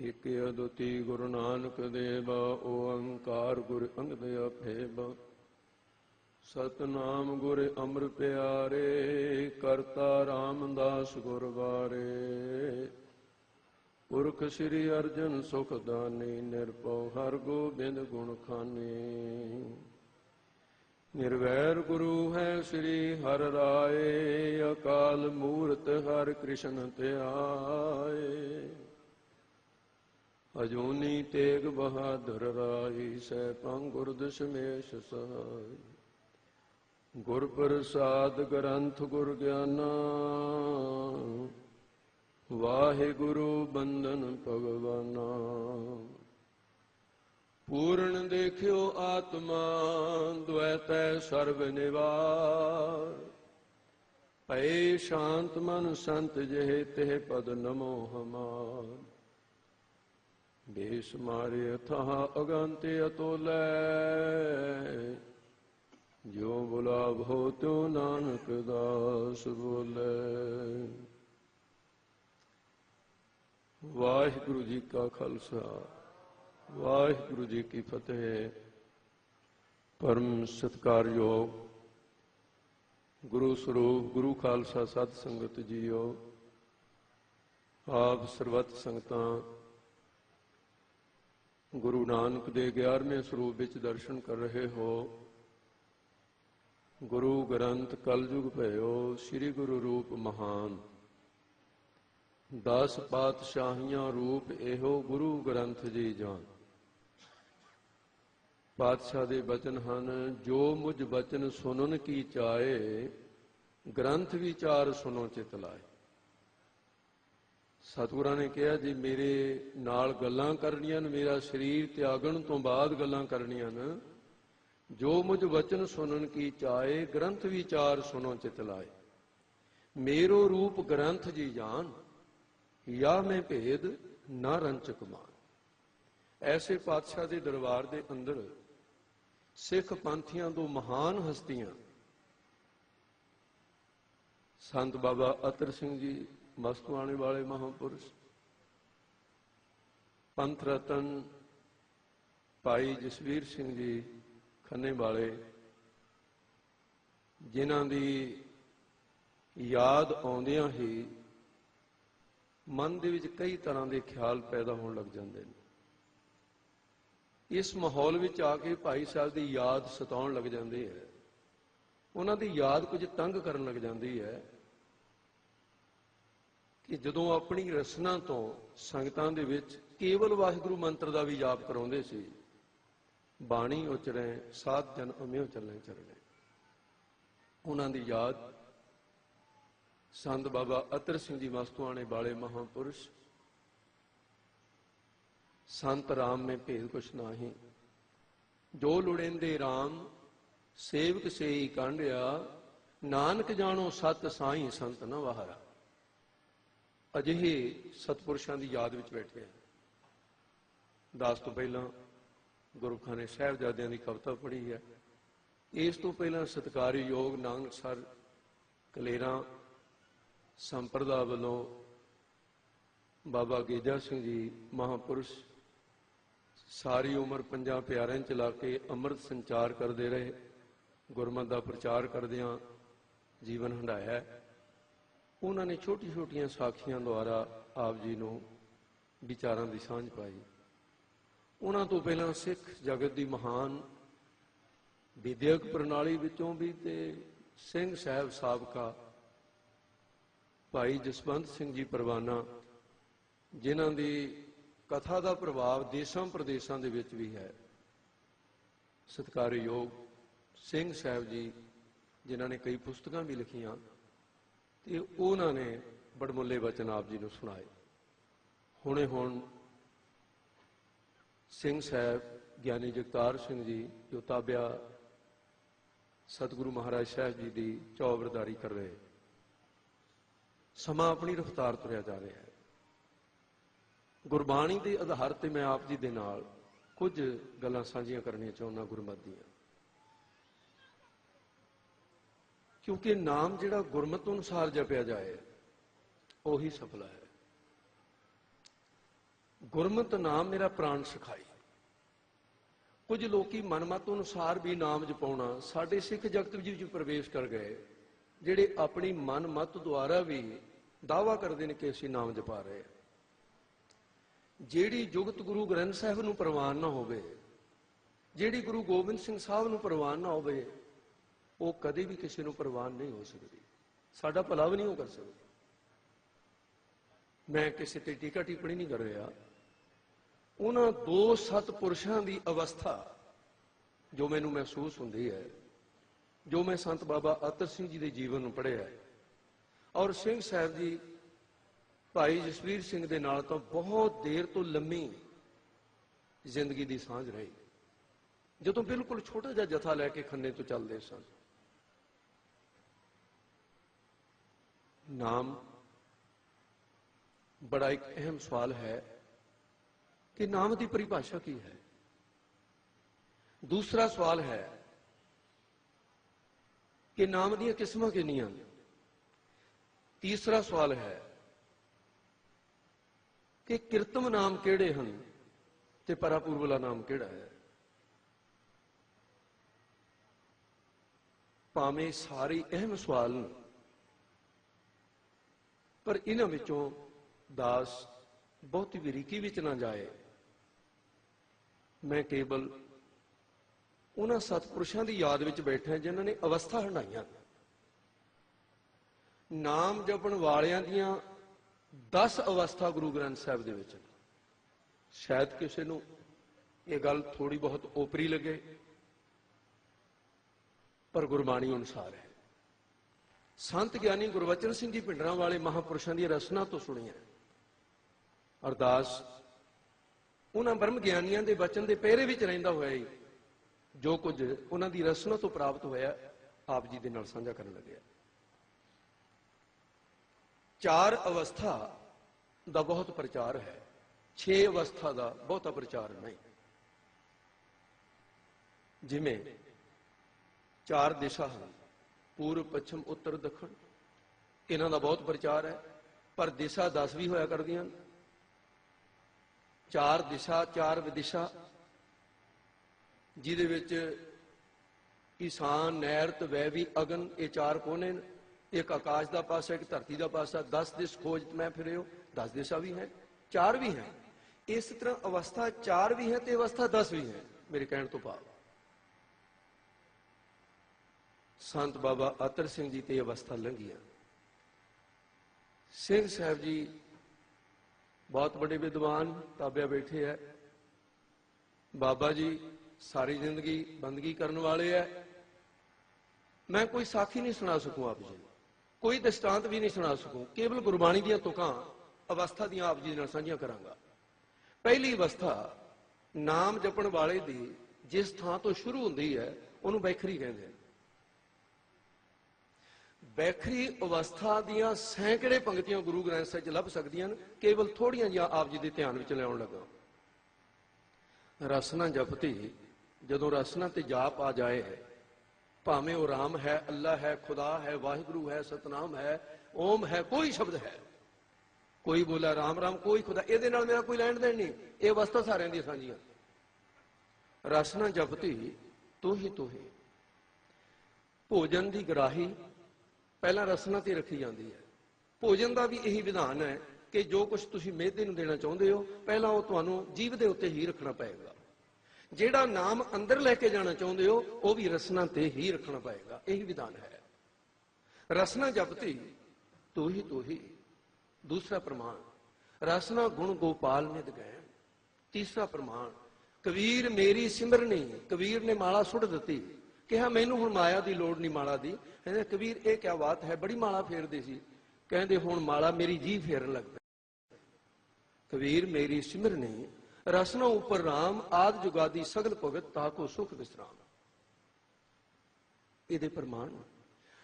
ਇਕ ਅਦੁੱਤੀ ਗੁਰੂ ਨਾਨਕ ਦੇਵਾ ਓੰਕਾਰ ਗੁਰ ਅੰਗਦ ਅਭੇਬਾ ਸਤਨਾਮ ਗੁਰ ਅਮਰ ਪਿਆਰੇ, ਕਰਤਾ ਰਾਮਦਾਸ ਗੁਰ ਵਾਰੇ ਪੁਰਖ ਸ੍ਰੀ ਅਰਜਨ ਸੁਖ ਦਾਨੀ, ਨਿਰਭਉ ਹਰ ਗੋਬਿੰਦ ਗੁਣ ਖਾਨੀ। ਨਿਰਵੈਰ ਗੁਰੂ ਹੈ ਸ੍ਰੀ ਹਰ ਰਾਏ, ਅਕਾਲ ਮੂਰਤ ਹਰ ਕ੍ਰਿਸ਼ਨ ਧਿਆਏ। ਅਜੂਨੀ ਤੇਗ ਬਹਾਦਰ ਰਾਈ ਸੈ ਪੰਗੁਰ ਦਸ਼ਮੇਸ਼ ਸਹਾਈ। ਗੁਰ ਪ੍ਰਸਾਦ ਗ੍ਰੰਥ ਗੁਰ ਗਿਆਨਾ। ਵਾਹਿਗੁਰੂ ਬੰਦਨ ਭਗਵਾਨਾ। ਪੂਰਨ ਦੇਖਿਓ ਆਤਮਾ ਦ્વੈਤੈ ਸਰਬ ਨਿਵਾਰ ਭਏ ਸ਼ਾਂਤ ਮਨ ਸੰਤ ਜਿਹੇ ਤੇ ਪਦ ਨਮੋ ਹਮਾਰ ਬੇਸ ਮਾਰੇ ਅਥਾਹ ਅਗੰਤੇ ਅਤੋਲੇ ਜੋ ਬੁਲਾਵੋ ਤਿਉ ਨਾਨਕ ਦਾਸ ਬੋਲੇ। ਵਾਹਿਗੁਰੂ ਜੀ ਕਾ ਖਾਲਸਾ, ਵਾਹਿਗੁਰੂ ਜੀ ਕੀ ਫਤਿਹ। ਪਰਮ ਸਤਕਾਰਯੋਗ ਗੁਰੂ ਸਰੂਪ, ਗੁਰੂ ਖਾਲਸਾ ਸਤ ਸੰਗਤ ਜੀਓ। ਆਪ ਸਰਬੱਤ ਸੰਗਤਾਂ ਗੁਰੂ ਨਾਨਕ ਦੇ 11ਵੇਂ ਸਰੂਪ ਵਿੱਚ ਦਰਸ਼ਨ ਕਰ ਰਹੇ ਹੋ। ਗੁਰੂ ਗ੍ਰੰਥ ਕਲਯੁਗ ਭਇਓ, ਸ੍ਰੀ ਗੁਰੂ ਰੂਪ ਮਹਾਨ। ਦਸ ਪਾਤਸ਼ਾਹੀਆਂ ਰੂਪ ਇਹੋ ਗੁਰੂ ਗ੍ਰੰਥ ਜੀ ਜਾਨ ਪਾਤਸ਼ਾਹ ਦੇ ਬਚਨ ਹਨ, ਜੋ ਮੁਝ ਬਚਨ ਸੁਣਨ ਕੀ ਚਾਏ, ਗ੍ਰੰਥ ਵਿਚਾਰ ਸੁਨੋ ਚਿਤ ਲਾਏ। ਸਤਿਗੁਰਾਂ ਨੇ ਕਿਹਾ ਜੀ, ਮੇਰੇ ਨਾਲ ਗੱਲਾਂ ਕਰਨੀਆਂ ਨੇ, ਮੇਰਾ ਸਰੀਰ ਤਿਆਗਣ ਤੋਂ ਬਾਅਦ ਗੱਲਾਂ ਕਰਨੀਆਂ ਨੇ। ਜੋ ਮੁਝ ਵਚਨ ਸੁਣਨ ਕੀ ਚਾਏ ਗ੍ਰੰਥ ਵਿਚਾਰ ਸੁਣੋ ਚਿਤ ਲਾਏ। ਮੇਰੋ ਰੂਪ ਗ੍ਰੰਥ ਜੀ ਜਾਨ ਯਾ ਮੈਂ ਭੇਦ ਨਾ ਰੰਚਕ ਮਾਨ ਐਸੇ ਪਾਤਸ਼ਾਹ ਦੇ ਦਰਬਾਰ ਦੇ ਅੰਦਰ ਸਿੱਖ ਪੰਥੀਆਂ ਤੋਂ ਮਹਾਨ ਹਸਤੀਆਂ। ਸੰਤ ਬਾਬਾ ਅਤਰ ਸਿੰਘ ਜੀ ਮਸਤਵਾਣੇ ਵਾਲੇ ਮਹਾਪੁਰਸ਼ ਪੰਥ ਰਤਨ ਭਾਈ ਜਸਵੀਰ ਸਿੰਘ ਜੀ ਖੰਨੇ ਵਾਲੇ ਜਿਨ੍ਹਾਂ ਦੀ ਯਾਦ ਆਉਂਦਿਆਂ ਹੀ ਮਨ ਦੇ ਵਿੱਚ ਕਈ ਤਰ੍ਹਾਂ ਦੇ ਖਿਆਲ ਪੈਦਾ ਹੋਣ ਲੱਗ ਜਾਂਦੇ ਨੇ ਇਸ ਮਾਹੌਲ ਵਿੱਚ ਆ ਕੇ ਭਾਈ ਸਾਹਿਬ ਦੀ ਯਾਦ ਸਤਾਉਣ ਲੱਗ ਜਾਂਦੀ ਹੈ ਉਹਨਾਂ ਦੀ ਯਾਦ ਕੁਝ ਤੰਗ ਕਰਨ ਲੱਗ ਜਾਂਦੀ ਹੈ ਕਿ ਜਦੋਂ ਆਪਣੀ ਰਸਨਾ ਤੋਂ ਸੰਗਤਾਂ ਦੇ ਵਿੱਚ ਕੇਵਲ ਵਾਹਿਗੁਰੂ ਮੰਤਰ ਦਾ ਵੀ ਜਾਪ ਕਰਾਉਂਦੇ ਸੀ, ਬਾਣੀ ਉਚਰੇ, ਸਾਧ ਜਨ ਅਮਿਓ ਚੱਲੇ ਚਰਣੇ ਉਹਨਾਂ ਦੀ ਯਾਦ, ਸੰਤ ਬਾਬਾ ਅਤਰ ਸਿੰਘ ਜੀ ਮਸਤੂਆਣੇ ਵਾਲੇ ਮਹਾਪੁਰਸ਼, ਸੰਤ ਰਾਮ ਮੇ ਭੇਦ ਕੁਛ ਨਾਹੀ। ਜੋ ਲੁੜੇਂਦੇ RAM ਸੇਵਕ ਸੇਈ ਕਾਂਢਿਆ, ਨਾਨਕ ਜਾਣੋ ਸਤ ਸਾਈ ਸੰਤ ਨ ਵਹਾਰਾ। ਅਜਿਹੇ ਸਤਪੁਰਸ਼ਾਂ ਦੀ ਯਾਦ ਵਿੱਚ ਬੈਠੇ ਆ ਦਾਸ ਤੋਂ ਪਹਿਲਾਂ ਗੁਰੂਖਾਨੇ ਸਾਹਿਬਜ਼ਾਦਿਆਂ ਦੀ ਕਵਿਤਾ ਪੜ੍ਹੀ ਹੈ। ਇਸ ਤੋਂ ਪਹਿਲਾਂ ਸਤਕਾਰਯੋਗ ਨਾਨਕਸਰ ਕਲੇਰਾ ਸੰਪਰਦਾ ਵੱਲੋਂ ਬਾਬਾ ਗੇਜਾ ਸਿੰਘ ਜੀ ਮਹਾਪੁਰਸ਼ ਸਾਰੀ ਉਮਰ ਪੰਜਾਂ ਪਿਆਰਿਆਂ ਚਲਾ ਕੇ ਅੰਮ੍ਰਿਤ ਸੰਚਾਰ ਕਰਦੇ ਰਹੇ, ਗੁਰਮਤਿ ਦਾ ਪ੍ਰਚਾਰ ਕਰਦਿਆਂ ਜੀਵਨ ਹੰਡਾਇਆ ਉਹਨਾਂ ਨੇ ਛੋਟੀ-ਛੋਟੀਆਂ ਸਾਖੀਆਂ ਦੁਆਰਾ ਆਪ ਜੀ ਨੂੰ ਵਿਚਾਰਾਂ ਦੀ ਸਾਂਝ ਪਾਈ। ਉਹਨਾਂ ਤੋਂ ਪਹਿਲਾਂ ਸਿੱਖ ਜਗਤ ਦੀ ਮਹਾਨ ਵਿਦਿਅਕ ਪ੍ਰਣਾਲੀ ਵਿੱਚੋਂ ਵੀ ਤੇ ਸਿੰਘ ਸਾਹਿਬ ਸਾਬਕਾ ਭਾਈ ਜਸਵੰਤ ਸਿੰਘ ਜੀ ਪਰਵਾਨਾ, ਜਿਨ੍ਹਾਂ ਦੀ ਕਥਾ ਦਾ ਪ੍ਰਭਾਵ ਦੇਸ਼ਾਂ ਪ੍ਰਦੇਸ਼ਾਂ ਦੇ ਵਿੱਚ ਵੀ ਹੈ। ਸਤਿਕਾਰਯੋਗ ਸਿੰਘ ਸਾਹਿਬ ਜੀ, ਜਿਨ੍ਹਾਂ ਨੇ ਕਈ ਪੁਸਤਕਾਂ ਵੀ ਲਿਖੀਆਂ। ਤੇ ਉਹਨਾਂ ਨੇ ਬੜਮੁੱਲੇ ਵਚਨ ਆਪ ਜੀ ਨੂੰ ਸੁਣਾਏ। ਹੁਣੇ ਹੁਣ ਸਿੰਘ ਸਾਹਿਬ ਗਿਆਨੀ ਜਗਤਾਰ ਸਿੰਘ ਜੀ ਜੋ ਤਾਬਿਆ ਸਤਿਗੁਰੂ ਮਹਾਰਾਜ ਸਾਹਿਬ ਜੀ ਦੀ ਚੌਬਰਦਾਰੀ ਕਰ ਰਹੇ ਸਮਾਂ ਆਪਣੀ ਰਫ਼ਤਾਰ ਤੁਰਿਆ ਜਾ ਰਿਹਾ ਹੈ। ਗੁਰਬਾਣੀ ਦੇ ਆਧਾਰ ਤੇ ਮੈਂ ਆਪ ਜੀ ਦੇ ਨਾਲ ਕੁਝ ਗੱਲਾਂ ਸਾਂਝੀਆਂ ਕਰਨੀਆਂ ਚਾਹੁੰਦਾ ਗੁਰਮਤਿ ਦੀਆਂ। ਕਿਉਂਕਿ ਨਾਮ ਜਿਹੜਾ ਗੁਰਮਤ ਅਨੁਸਾਰ ਜਪਿਆ ਜਾਏ, ਉਹੀ ਸਫਲ ਹੈ। ਗੁਰਮਤ ਨਾਮ ਮੇਰਾ ਪ੍ਰਾਣ ਸਿਖਾਈ। ਕੁਝ ਲੋਕੀ ਮਨਮਤ ਅਨੁਸਾਰ ਵੀ ਨਾਮ ਜਪਾਉਣਾ ਸਾਡੇ ਸਿੱਖ ਜਗਤ ਵਿੱਚ ਪ੍ਰਵੇਸ਼ ਕਰ ਗਏ, ਜਿਹੜੇ ਆਪਣੀ ਮਨਮਤ ਦੁਆਰਾ ਵੀ ਦਾਵਾ ਕਰਦੇ ਨੇ ਕਿ ਅਸੀਂ ਨਾਮ ਜਪਾ ਰਹੇ ਹਾਂ। ਜਿਹੜੀ ਜੁਗਤ ਗੁਰੂ ਗ੍ਰੰਥ ਸਾਹਿਬ ਨੂੰ ਪ੍ਰਵਾਨ ਨਾ ਹੋਵੇ, ਜਿਹੜੀ ਗੁਰੂ ਗੋਬਿੰਦ ਸਿੰਘ ਸਾਹਿਬ ਨੂੰ ਪ੍ਰਵਾਨ ਨਾ ਹੋਵੇ ਉਹ ਕਦੇ ਵੀ ਕਿਸੇ ਨੂੰ ਪ੍ਰਵਾਨ ਨਹੀਂ ਹੋ ਸਕਦੀ। ਸਾਡਾ ਭਲਾ ਵੀ ਨਹੀਂ ਉਹ ਕਰ ਸਕਦੀ। ਮੈਂ ਕਿਸੇ ਤੇ ਟੀਕਾ ਟਿੱਪਣੀ ਨਹੀਂ ਕਰ ਰਿਹਾ। ਉਹਨਾਂ ਦੋ ਸਤਪੁਰਸ਼ਾਂ ਦੀ ਅਵਸਥਾ ਜੋ ਮੈਨੂੰ ਮਹਿਸੂਸ ਹੁੰਦੀ ਹੈ, ਜੋ ਮੈਂ ਸੰਤ ਬਾਬਾ ਅਤਰ ਸਿੰਘ ਜੀ ਦੇ ਜੀਵਨ ਨੂੰ ਪੜ੍ਹਿਆ ਹੈ। ਔਰ ਸਿੰਘ ਸਾਹਿਬ ਜੀ, ਭਾਈ ਜਸਵੀਰ ਸਿੰਘ ਦੇ ਨਾਲ ਤਾਂ ਬਹੁਤ ਦੇਰ ਤੋਂ ਲੰਮੀ ਜ਼ਿੰਦਗੀ ਦੀ ਸਾਂਝ ਰਹੀ। ਜਦੋਂ ਬਿਲਕੁਲ ਛੋਟਾ ਜਿਹਾ ਜਥਾ ਲੈ ਕੇ ਖੰਨੇ ਤੋਂ ਚੱਲਦੇ ਸਨ ਨਾਮ ਬੜਾ ਇੱਕ ਅਹਿਮ ਸਵਾਲ ਹੈ ਕਿ ਨਾਮ ਦੀ ਪਰਿਭਾਸ਼ਾ ਕੀ ਹੈ? ਦੂਸਰਾ ਸਵਾਲ ਹੈ ਕਿ ਨਾਮ ਦੀਆਂ ਕਿਸਮਾਂ ਕਿੰਨੀਆਂ ਨੇ ਤੀਸਰਾ ਸਵਾਲ ਹੈ ਕਿ ਕਿਰਤਮ ਨਾਮ ਕਿਹੜੇ ਹਨ ਤੇ ਪਰਾਪੂਰਵਲਾ ਨਾਮ ਕਿਹੜਾ ਹੈ? ਭਾਵੇਂ ਸਾਰੇ ਅਹਿਮ ਸਵਾਲ ਨੇ ਪਰ ਇਹਨਾਂ ਵਿੱਚੋਂ ਦਾਸ ਬਹੁਤੀ ਵਿਰੀਕੀ ਵਿੱਚ ਨਾ ਜਾਏ। ਮੈਂ ਕੇਵਲ ਉਹਨਾਂ ਸਤਪੁਰਸ਼ਾਂ ਦੀ ਯਾਦ ਵਿੱਚ ਬੈਠਾ ਜਿਨ੍ਹਾਂ ਨੇ ਅਵਸਥਾ ਹੰਡਾਈਆਂ ਨਾਮ ਜਪਣ ਵਾਲਿਆਂ ਦੀਆਂ 10 ਅਵਸਥਾ ਗੁਰੂ ਗ੍ਰੰਥ ਸਾਹਿਬ ਦੇ ਵਿੱਚ ਸ਼ਾਇਦ ਕਿਸੇ ਨੂੰ ਇਹ ਗੱਲ ਥੋੜੀ ਬਹੁਤ ਓਪਰੀ ਲੱਗੇ, ਪਰ ਗੁਰਬਾਣੀ ਅਨੁਸਾਰ ਹੈ। ਸੰਤ ਗਿਆਨੀ ਗੁਰਵਚਨ ਸਿੰਘ ਜੀ ਪਿੰਡਰਾਂ ਵਾਲੇ ਮਹਾਪੁਰਸ਼ਾਂ ਦੀ ਰਸਨਾ ਤੋਂ ਸੁਣੀਆਂ। ਅਰਦਾਸ, ਉਹਨਾਂ ਬ੍ਰਹਮ ਗਿਆਨੀਆਂ ਦੇ ਬਚਨ ਦੇ ਪਹਿਰੇ ਵਿੱਚ ਰਹਿੰਦਾ ਹੋਇਆ ਹੀ ਜੋ ਕੁਝ ਉਹਨਾਂ ਦੀ ਰਸਨਾ ਤੋਂ ਪ੍ਰਾਪਤ ਹੋਇਆ, ਆਪ ਜੀ ਦੇ ਨਾਲ ਸਾਂਝਾ ਕਰਨ ਲੱਗਿਆ। ਚਾਰ ਅਵਸਥਾ ਦਾ ਬਹੁਤ ਪ੍ਰਚਾਰ ਹੈ। ਛੇ ਅਵਸਥਾ ਦਾ ਬਹੁਤਾ ਪ੍ਰਚਾਰ ਨਹੀਂ। ਜਿਵੇਂ ਚਾਰ ਦਿਸ਼ਾ ਹਨ। ਪੂਰਬ, ਪੱਛਮ, ਉੱਤਰ, ਦੱਖਣ। ਇਹਨਾਂ ਦਾ ਬਹੁਤ ਪ੍ਰਚਾਰ ਹੈ, ਪਰ ਦਿਸ਼ਾ 10 ਵੀ ਹੋਇਆ ਕਰਦੀਆਂ ਚਾਰ ਦਿਸ਼ਾ, ਚਾਰ ਵਿਦਿਸ਼ਾ, ਜਿਹਦੇ ਵਿੱਚ ਈਸ਼ਾਨ, ਨੈਰਤ, ਵੈਵੀ, ਅਗਨ, ਇਹ ਚਾਰ ਕੋਨੇ ਨੇ। ਇੱਕ ਆਕਾਸ਼ ਦਾ ਪਾਸਾ, ਇੱਕ ਧਰਤੀ ਦਾ ਪਾਸਾ। 10 ਦਿਸ ਖੋਜ ਮੈਂ ਫਿਰਿਓ 10 ਦਿਸ਼ਾ ਵੀ ਹੈ, ਚਾਰ ਵੀ ਹੈ। ਇਸ ਤਰ੍ਹਾਂ ਅਵਸਥਾ ਚਾਰ ਵੀ ਹੈ ਤੇ ਅਵਸਥਾ 10 ਵੀ ਹੈ, ਮੇਰੇ ਕਹਿਣ ਤੋਂ ਭਾਵ। ਸੰਤ ਬਾਬਾ ਅਤਰ ਸਿੰਘ ਜੀ ਤੇ ਇਹ ਅਵਸਥਾ ਲੰਘੀਆਂ। ਸਿੰਘ ਸਾਹਿਬ ਜੀ ਬਹੁਤ ਵੱਡੇ ਵਿਦਵਾਨ, ਤਾਬਿਆ ਬੈਠੇ ਹੈ ਬਾਬਾ ਜੀ ਸਾਰੀ ਜ਼ਿੰਦਗੀ ਬੰਦਗੀ ਕਰਨ ਵਾਲੇ ਹੈ ਮੈਂ ਕੋਈ ਸਾਖੀ ਨਹੀਂ ਸੁਣਾ ਸਕੂ ਆਪ ਜੀ। ਨੂੰ ਕੋਈ ਦਸਤਾਂਤ ਵੀ ਨਹੀਂ ਸੁਣਾ ਸਕੂ। ਕੇਵਲ ਗੁਰਬਾਣੀ ਦੀਆਂ ਤੁਕਾਂ ਅਵਸਥਾ ਦੀਆਂ ਆਪ ਜੀ ਨਾਲ ਸਾਂਝੀਆਂ ਕਰਾਂਗਾ। ਪਹਿਲੀ ਅਵਸਥਾ ਨਾਮ ਜਪਣ ਵਾਲੇ ਦੀ ਜਿਸ ਥਾਂ ਤੋਂ ਸ਼ੁਰੂ ਹੁੰਦੀ ਹੈ ਉਹਨੂੰ ਬੈਖਰੀ ਕਹਿੰਦੇ ਨੇ ਬੈਖਰੀ ਅਵਸਥਾ ਦੀਆਂ ਸੈਂਕੜੇ ਪੰਕਤੀਆਂ ਗੁਰੂ ਗ੍ਰੰਥ ਸਾਹਿਬ 'ਚ ਲੱਭ ਸਕਦੀਆਂ ਨੇ ਕੇਵਲ ਥੋੜੀਆਂ ਜਿਹੀਆਂ ਆਪ ਜੀ ਦੇ ਧਿਆਨ ਵਿੱਚ ਲਿਆਉਣ ਲੱਗਾ। ਰਸਨਾ ਜਪਤੀ, ਜਦੋਂ ਰਸਨਾ ਤੇ ਜਾਪ ਆ ਜਾਏ, ਭਾਵੇਂ ਉਹ ਰਾਮ ਹੈ, ਅੱਲਾ ਹੈ, ਖੁਦਾ ਹੈ, ਵਾਹਿਗੁਰੂ ਹੈ, ਸਤਨਾਮ ਹੈ, ਓਮ ਹੈ, ਕੋਈ ਸ਼ਬਦ ਹੈ। ਕੋਈ ਬੋਲਾ ਰਾਮ ਰਾਮ, ਕੋਈ ਖੁਦਾ, ਇਹਦੇ ਨਾਲ ਮੇਰਾ ਕੋਈ ਲੈਣ ਦੇਣ ਨਹੀਂ। ਇਹ ਅਵਸਥਾ ਸਾਰਿਆਂ ਦੀ ਸਾਂਝੀਆਂ। ਰਸਨਾ ਜਪਤੀ ਤੂੰ ਹੀ ਤੂੰ ਹੀ ਭੋਜਨ ਦੀ ਗਰਾਹੀ ਪਹਿਲਾਂ ਰਸਨਾ ਤੇ ਰੱਖੀ ਜਾਂਦੀ ਹੈ। ਭੋਜਨ ਦਾ ਵੀ ਇਹੀ ਵਿਧਾਨ ਹੈ ਕਿ ਜੋ ਕੁਝ ਤੁਸੀਂ ਮਿਹਦੇ ਨੂੰ ਦੇਣਾ ਚਾਹੁੰਦੇ ਹੋ, ਪਹਿਲਾਂ ਉਹ ਤੁਹਾਨੂੰ ਜੀਵ ਦੇ ਉੱਤੇ ਹੀ ਰੱਖਣਾ ਪਏਗਾ। ਜਿਹੜਾ ਨਾਮ ਅੰਦਰ ਲੈ ਕੇ ਜਾਣਾ ਚਾਹੁੰਦੇ ਹੋ, ਉਹ ਵੀ ਰਸਨਾ ਤੇ ਹੀ ਰੱਖਣਾ ਪਏਗਾ। ਇਹੀ ਵਿਧਾਨ ਹੈ। ਰਸਨਾ ਜਪਤੀ ਤੂੰ ਹੀ ਤੂੰ ਹੀ ਦੂਸਰਾ ਪ੍ਰਮਾਣ, ਰਸਨਾ ਗੁਣ ਗੋਪਾਲ ਨਿਤ ਗਏ ਤੀਸਰਾ ਪ੍ਰਮਾਣ, ਕਬੀਰ ਮੇਰੀ ਸਿਮਰਨੀ, ਕਬੀਰ ਨੇ ਮਾਲਾ ਸੁੱਟ ਦਿੱਤੀ। ਕਿਹਾ ਮੈਨੂੰ ਹੁਣ ਮਾਇਆ ਦੀ ਲੋੜ ਨਹੀਂ ਮਾਲਾ ਦੀ। ਕਹਿੰਦੇ, ਕਬੀਰ, ਇਹ ਕਿਆ ਬਾਤ ਹੈ? ਬੜੀ ਮਾਲਾ ਫੇਰਦੇ ਸੀ। ਕਹਿੰਦੇ, ਹੁਣ ਮਾਲਾ ਮੇਰੀ ਜੀ ਫੇਰਨ ਲੱਗ ਪਈ ਕਬੀਰ, ਮੇਰੀ ਸਿਮਰਨੀ ਰਸਨਾ ਉਪਰ RAM ਆਦ ਜੁਗਾਦੀ ਸਗਲ ਭਗਤ ਤਾਕੋ ਸੁਖ ਵਿਸਰਾਮ। ਇਹਦੇ ਪ੍ਰਮਾਣ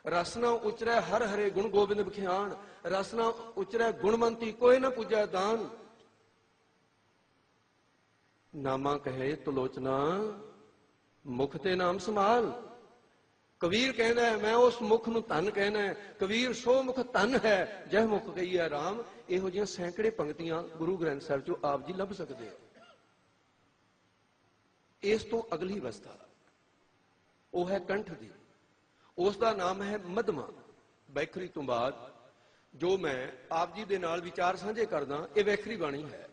ਰਸਨਾ ਉਚਰੈ ਹਰ ਹਰੇ ਗੁਣ ਗੋਬਿੰਦ ਬਖਿਆਣ ਰਸਨਾ ਉਚਰੈ ਗੁਣਵੰਤੀ, ਕੋਈ ਨਾ ਪੁੱਜੈ ਦਾਨ। ਨਾਮਾ ਕਹੇ ਤਲੋਚਨਾ ਮੁਖ ਤੇ ਨਾਮ ਸੰਭਾਲ। ਕਬੀਰ ਕਹਿੰਦਾ ਹੈ, ਮੈਂ ਉਸ ਮੁਖ ਨੂੰ ਧਨ ਕਹਿਣਾ ਹੈ। ਕਬੀਰ ਸੋ ਮੁਖ ਧਨ ਹੈ ਜਹ ਮੁਖ ਕਹੀ ਹੈ RAM ਇਹੋ ਜਿਹੀਆਂ ਸੈਂਕੜੇ ਪੰਕਤੀਆਂ ਗੁਰੂ ਗ੍ਰੰਥ ਸਾਹਿਬ ਚੋਂ ਆਪ ਜੀ ਲੱਭ ਸਕਦੇ ਹੋ। ਇਸ ਤੋਂ ਅਗਲੀ ਅਵਸਥਾ ਉਹ ਹੈ ਕੰਠ ਦੀ। ਉਸ ਦਾ ਨਾਮ ਹੈ ਮਧਮਾ। ਵੈਖਰੀ ਤੋਂ ਬਾਅਦ ਜੋ ਮੈਂ ਆਪ ਜੀ ਦੇ ਨਾਲ ਵਿਚਾਰ ਸਾਂਝੇ ਕਰਦਾ ਇਹ ਵੈਖਰੀ ਬਾਣੀ ਹੈ।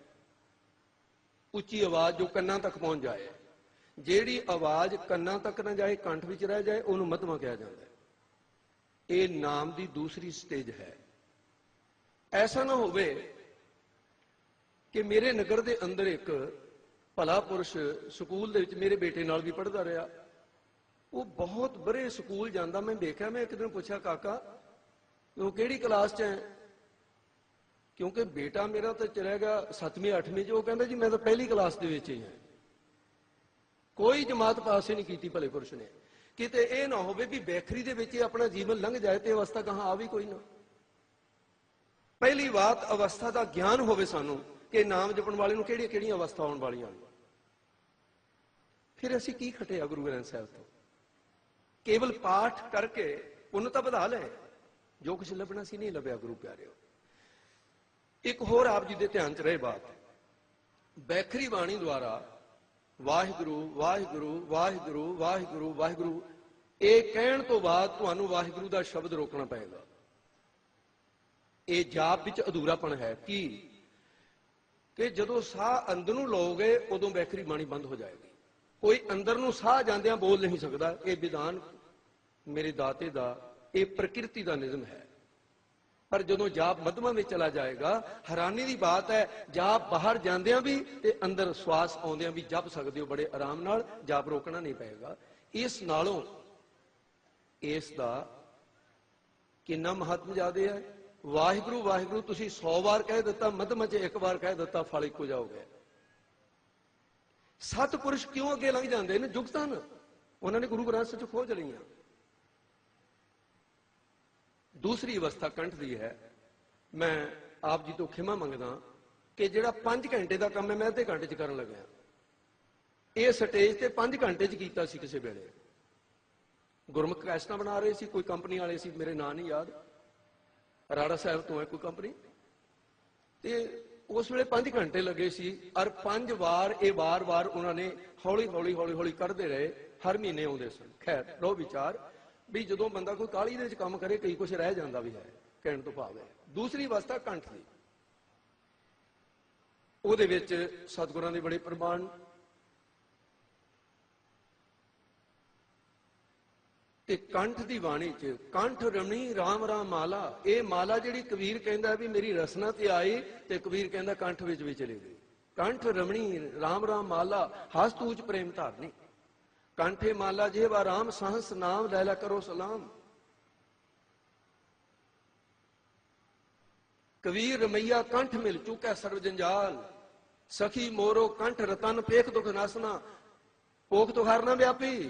ਉੱਚੀ ਆਵਾਜ਼ ਜੋ ਕੰਨਾਂ ਤੱਕ ਪਹੁੰਚ ਜਾਏ। ਜਿਹੜੀ ਆਵਾਜ਼ ਕੰਨਾਂ ਤੱਕ ਨਾ ਜਾਏ, ਕੰਠ ਵਿੱਚ ਰਹਿ ਜਾਏ, ਉਹਨੂੰ ਮਧਮਾ ਕਿਹਾ ਜਾਂਦਾ ਹੈ। ਇਹ ਨਾਮ ਦੀ ਦੂਸਰੀ ਸਟੇਜ ਹੈ। ਐਸਾ ਨਾ ਹੋਵੇ ਕਿ ਮੇਰੇ ਨਗਰ ਦੇ ਅੰਦਰ ਇੱਕ ਭਲਾ ਪੁਰਸ਼ ਸਕੂਲ ਦੇ ਵਿੱਚ ਮੇਰੇ ਬੇਟੇ ਨਾਲ ਵੀ ਪੜ੍ਹਦਾ ਰਿਹਾ। ਉਹ ਬਹੁਤ ਬਰੇ ਸਕੂਲ ਜਾਂਦਾ। ਮੈਂ ਦੇਖਿਆ, ਮੈਂ ਇੱਕ ਦਿਨ ਪੁੱਛਿਆ, ਕਾਕਾ ਉਹ ਕਿਹੜੀ ਕਲਾਸ 'ਚ ਹੈ? ਕਿਉਂਕਿ ਬੇਟਾ ਮੇਰਾ ਤਾਂ ਚਲਾ ਗਿਆ 7ਵੀਂ 8ਵੀਂ 'ਚ। ਉਹ ਕਹਿੰਦਾ, ਜੀ, ਮੈਂ ਤਾਂ ਪਹਿਲੀ ਕਲਾਸ ਦੇ ਵਿੱਚ ਹੀ ਹਾਂ। ਕੋਈ ਜਮਾਤ ਪਾਸੇ ਨਹੀਂ ਕੀਤੀ ਭਲੇ ਪੁਰਸ਼ ਨੇ। ਕਿਤੇ ਇਹ ਨਾ ਹੋਵੇ ਵੀ ਬੈਖਰੀ ਦੇ ਵਿੱਚ ਆਪਣਾ ਜੀਵਨ ਲੰਘ ਜਾਏ ਤੇ ਅਵਸਥਾ ਕਹਾਂ ਆ ਵੀ ਕੋਈ ਨਾ। ਪਹਿਲੀ ਬਾਤ, ਅਵਸਥਾ ਦਾ ਗਿਆਨ ਹੋਵੇ ਸਾਨੂੰ ਕਿ ਨਾਮ ਜਪਣ ਵਾਲੇ ਨੂੰ ਕਿਹੜੀਆਂ ਕਿਹੜੀਆਂ ਅਵਸਥਾ ਆਉਣ ਵਾਲੀਆਂ ਨੇ। ਫਿਰ ਅਸੀਂ ਕੀ ਖਟਿਆ ਗੁਰੂ ਗ੍ਰੰਥ ਸਾਹਿਬ ਤੋਂ? ਕੇਵਲ ਪਾਠ ਕਰਕੇ ਉਹਨੂੰ ਤਾਂ ਵਧਾ ਲੈ। ਜੋ ਕੁਝ ਲੱਭਣਾ ਸੀ ਨਹੀਂ ਲੱਭਿਆ ਗੁਰੂ ਪਿਆਰਿਓ। ਇੱਕ ਹੋਰ ਆਪ ਜੀ ਦੇ ਧਿਆਨ ਚ ਰਹੇ ਬਾਤ। ਬੈਖਰੀ ਬਾਣੀ ਦੁਆਰਾ ਵਾਹਿਗੁਰੂ ਵਾਹਿਗੁਰੂ ਵਾਹਿਗੁਰੂ ਵਾਹਿਗੁਰੂ ਵਾਹਿਗੁਰੂ। ਇਹ ਕਹਿਣ ਤੋਂ ਬਾਅਦ ਤੁਹਾਨੂੰ ਵਾਹਿਗੁਰੂ ਦਾ ਸ਼ਬਦ ਰੋਕਣਾ ਪਏਗਾ। ਇਹ ਜਾਪ ਵਿੱਚ ਅਧੂਰਾਪਣ ਹੈ ਕੀ ਕਿ ਜਦੋਂ ਸਾਹ ਅੰਦਰ ਨੂੰ ਲਓਗੇ, ਉਦੋਂ ਬੈਖਰੀ ਬਾਣੀ ਬੰਦ ਹੋ ਜਾਏਗੀ। ਕੋਈ ਅੰਦਰ ਨੂੰ ਸਾਹ ਜਾਂਦਿਆਂ ਬੋਲ ਨਹੀਂ ਸਕਦਾ। ਇਹ ਵਿਧਾਨ ਮੇਰੇ ਦਾਤੇ ਦਾ, ਇਹ ਪ੍ਰਕਿਰਤੀ ਦਾ ਨਿਯਮ ਹੈ। ਪਰ ਜਦੋਂ ਜਾਪ ਮਧਮਾ ਵਿੱਚ ਚਲਾ ਜਾਏਗਾ, ਹੈਰਾਨੀ ਦੀ ਬਾਤ ਹੈ, ਜਾਪ ਬਾਹਰ ਜਾਂਦਿਆਂ ਵੀ ਤੇ ਅੰਦਰ ਸਵਾਸ ਆਉਂਦਿਆਂ ਵੀ ਜਪ ਸਕਦੇ ਹੋ ਬੜੇ ਆਰਾਮ ਨਾਲ, ਜਾਪ ਰੋਕਣਾ ਨਹੀਂ ਪਏਗਾ। ਇਸ ਨਾਲੋਂ ਇਸ ਦਾ ਕਿੰਨਾ ਮਹੱਤਵ ਜ਼ਿਆਦੇ ਹੈ। ਵਾਹਿਗੁਰੂ ਵਾਹਿਗੁਰੂ, ਤੁਸੀਂ 100 ਵਾਰ ਕਹਿ ਦਿੱਤਾ, ਮਧਮਾ 'ਚ ਇੱਕ ਵਾਰ ਕਹਿ ਦਿੱਤਾ, ਫਲ ਇੱਕੋ ਜਾਓਗੇ ਸਤਪੁਰਸ਼ ਕਿਉਂ ਅੱਗੇ ਲੰਘ ਜਾਂਦੇ ਨੇ? ਜੁਗਤਨ ਉਹਨਾਂ ਨੇ ਗੁਰੂ ਗ੍ਰੰਥ ਸਾਹਿਬ 'ਚ ਖੋਜ ਲਈਆਂ। ਦੂਸਰੀ ਅਵਸਥਾ ਕੰਠ ਦੀ ਹੈ। ਮੈਂ ਆਪ ਜੀ ਤੋਂ ਖਿਮਾ ਮੰਗਦਾ ਕਿ ਜਿਹੜਾ 5 ਘੰਟੇ ਦਾ ਕੰਮ ਹੈ, ਮੈਂ ਅੱਧੇ ਘੰਟੇ 'ਚ ਕਰਨ ਲੱਗਿਆ। ਇਹ ਸਟੇਜ ਤੇ 5 ਘੰਟੇ 'ਚ ਕੀਤਾ ਸੀ ਕਿਸੇ ਵੇਲੇ। ਗੁਰਮੁਖ ਕੈਸਟਾਂ ਬਣਾ ਰਹੇ ਸੀ, ਕੋਈ ਕੰਪਨੀ ਵਾਲੇ ਸੀ, ਮੇਰੇ ਨਾਂ ਨਹੀਂ ਯਾਦ। ਰਾੜਾ ਸਾਹਿਬ ਤੋਂ ਹੈ ਕੋਈ ਕੰਪਨੀ। ਤੇ ਉਸ ਵੇਲੇ 5 ਘੰਟੇ ਲੱਗੇ ਸੀ ਔਰ ਪੰਜ ਵਾਰ, ਇਹ ਵਾਰ-ਵਾਰ ਉਹਨਾਂ ਨੇ ਹੌਲੀ ਹੌਲੀ ਹੌਲੀ ਹੌਲੀ ਕੱਢਦੇ ਰਹੇ। ਹਰ ਮਹੀਨੇ ਆਉਂਦੇ ਸਨ। ਖੈਰ, ਲੋ ਵਿਚਾਰ ਵੀ ਜਦੋਂ ਬੰਦਾ ਕੋਈ ਕਾਲੀ ਦੇ ਵਿੱਚ ਕੰਮ ਕਰੇ, ਕਈ ਕੁਝ ਰਹਿ ਜਾਂਦਾ ਵੀ ਹੈ, ਕਹਿਣ ਤੋਂ ਭਾਵ ਹੈ। ਦੂਸਰੀ ਅਵਸਥਾ ਕੰਠ ਦੀ। ਉਹਦੇ ਵਿੱਚ ਸਤਿਗੁਰਾਂ ਦੇ ਬੜੇ ਪ੍ਰਮਾਣ ਤੇ ਕੰਠ ਦੀ ਬਾਣੀ ਚ, ਕੰਠ ਰਮਣੀ RAM RAM ਮਾਲਾ, ਇਹ ਮਾਲਾ ਜਿਹੜੀ ਕਬੀਰ ਕਹਿੰਦਾ ਵੀ ਮੇਰੀ ਰਸਨਾ ਤੇ ਆਈ ਤੇ ਕਬੀਰ ਕਹਿੰਦਾ ਕੰਠ ਵਿੱਚ ਵੀ ਚਲੇ ਗਈ ਕੰਠ ਰਮਣੀ RAM RAM ਮਾਲਾ ਹਸ ਤੂਜ ਪ੍ਰੇਮ ਧਾਰਨੀ। ਕੰਠੇ ਮਾਲਾ ਜਿਹਵਾ RAM ਸਹਸ ਨਾਮ ਲੈ ਲੈ ਕਰੋ ਸਲਾਮ। ਕਬੀਰ ਰਮਈਆ ਕੰਠ ਮਿਲ ਚੁਕੈ ਸਰਵ ਜੰਜਾਲ। ਸਖੀ ਮੋਰੋ ਕੰਠ ਰਤਨ ਪੇਖ ਦੁਖ ਨਾਸਨਾ। ਪੋਖ ਤੋਂ ਹਰ ਨਾ ਵਿਆਪੀ,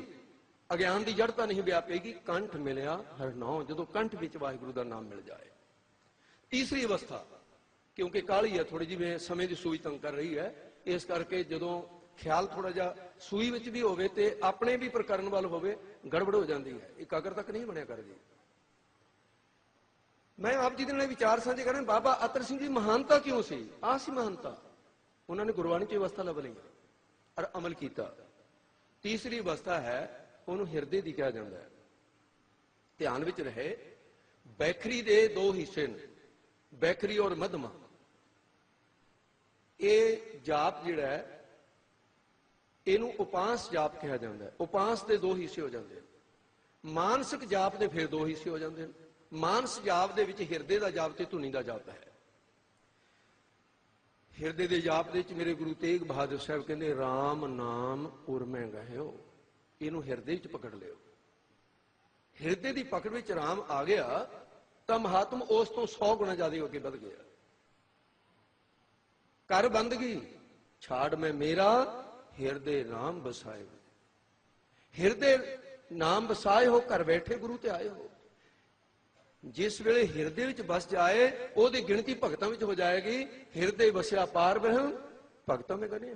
ਅਗਿਆਨ ਦੀ ਜੜ ਤਾਂ ਨਹੀਂ ਵਿਆਪੇਗੀ। ਕੰਠ ਮਿਲਿਆ ਹਰ ਨਾਉ, ਜਦੋਂ ਕੰਠ ਵਿੱਚ ਵਾਹਿਗੁਰੂ ਦਾ ਨਾਮ ਮਿਲ ਜਾਏ। ਤੀਸਰੀ ਅਵਸਥਾ, ਕਿਉਂਕਿ ਕਾਲੀ ਹੈ ਥੋੜੀ ਜਿਹੀ ਸਮੇਂ ਦੀ ਸੂਈ ਤੰਗ ਕਰ ਰਹੀ ਹੈ। ਇਸ ਕਰਕੇ ਜਦੋਂ ਖਿਆਲ ਥੋੜਾ ਜਿਹਾ ਸੂਈ ਵਿੱਚ ਵੀ ਹੋਵੇ ਤੇ ਆਪਣੇ ਵੀ ਪ੍ਰਕਰਨ ਵੱਲ ਹੋਵੇ, ਗੜਬੜ ਹੋ ਜਾਂਦੀ ਹੈ। ਇਕਾਗਰ ਤੱਕ ਨਹੀਂ ਬਣਿਆ ਕਰਦੀ। ਮੈਂ ਆਪ ਜੀ ਦੇ ਨਾਲ ਵਿਚਾਰ ਸਾਂਝੇ ਕਰਾਂ ਬਾਬਾ ਅਤਰ ਸਿੰਘ ਦੀ ਮਹਾਨਤਾ ਕਿਉਂ ਸੀ? ਆਹ ਸੀ ਮਹਾਨਤਾ। ਉਹਨਾਂ ਨੇ ਗੁਰਬਾਣੀ ਚ ਅਵਸਥਾ ਲੱਭ ਲਈ ਔਰ ਅਮਲ ਕੀਤਾ। ਤੀਸਰੀ ਅਵਸਥਾ ਹੈ, ਉਹਨੂੰ ਹਿਰਦੇ ਦੀ ਕਿਹਾ ਜਾਂਦਾ ਹੈ। ਧਿਆਨ ਵਿੱਚ ਰਹੇ, ਬੈਖਰੀ ਦੇ ਦੋ ਹਿੱਸੇ ਨੇ, ਬੈਖਰੀ ਔਰ ਮਧਮਾ। ਇਹ ਜਾਪ ਜਿਹੜਾ ਹੈ ਇਹਨੂੰ ਉਪਾਸ ਜਾਪ ਕਿਹਾ ਜਾਂਦਾ ਹੈ। ਉਪਾਸ ਦੇ ਦੋ ਹਿੱਸੇ ਹੋ ਜਾਂਦੇ ਨੇ ਮਾਨਸਿਕ ਜਾਪ ਦੇ ਫਿਰ ਦੋ ਹਿੱਸੇ ਹੋ ਜਾਂਦੇ ਨੇ ਮਾਨਸ ਜਾਪ ਦੇ ਵਿੱਚ ਹਿਰਦੇ ਦਾ ਜਾਪ ਤੇ ਧੁਨੀ ਦਾ ਜਾਪ ਹੈ। ਹਿਰਦੇ ਦੇ ਜਾਪ ਦੇ ਵਿੱਚ ਮੇਰੇ ਗੁਰੂ ਤੇਗ ਬਹਾਦਰ ਸਾਹਿਬ ਕਹਿੰਦੇ RAM ਨਾਮ ਉਰਮੈ ਗਹਿਓ। ਇਹਨੂੰ ਹਿਰਦੇ ਵਿੱਚ ਪਕੜ ਲਿਓ। ਹਿਰਦੇ ਦੀ ਪਕੜ ਵਿੱਚ RAM ਆ ਗਿਆ, ਤਾਂ ਮਹਾਤਮ ਉਸ ਤੋਂ 100 ਗੁਣਾ ਜ਼ਿਆਦਾ ਅੱਗੇ ਵੱਧ ਗਿਆ। ਕਰ ਬੰਦਗੀ ਛਾੜ ਮੈਂ ਮੇਰਾ ਹਿਰਦੇ ਨਾਮ ਵਸਾਏ ਹਿਰਦੇ ਨਾਮ ਵਸਾਏ ਹੋ, ਘਰ ਬੈਠੇ ਗੁਰੂ ਤੇ ਆਏ ਹੋ। ਜਿਸ ਵੇਲੇ ਹਿਰਦੇ ਵਿੱਚ ਵਸ ਜਾਏ, ਉਹਦੀ ਗਿਣਤੀ ਭਗਤਾਂ ਵਿੱਚ ਹੋ ਜਾਏਗੀ। ਹਿਰਦੇ ਵਸਿਆ ਪਾਰ ਬ੍ਰਹਮ, ਭਗਤਾਂ में ਗਣਿਆ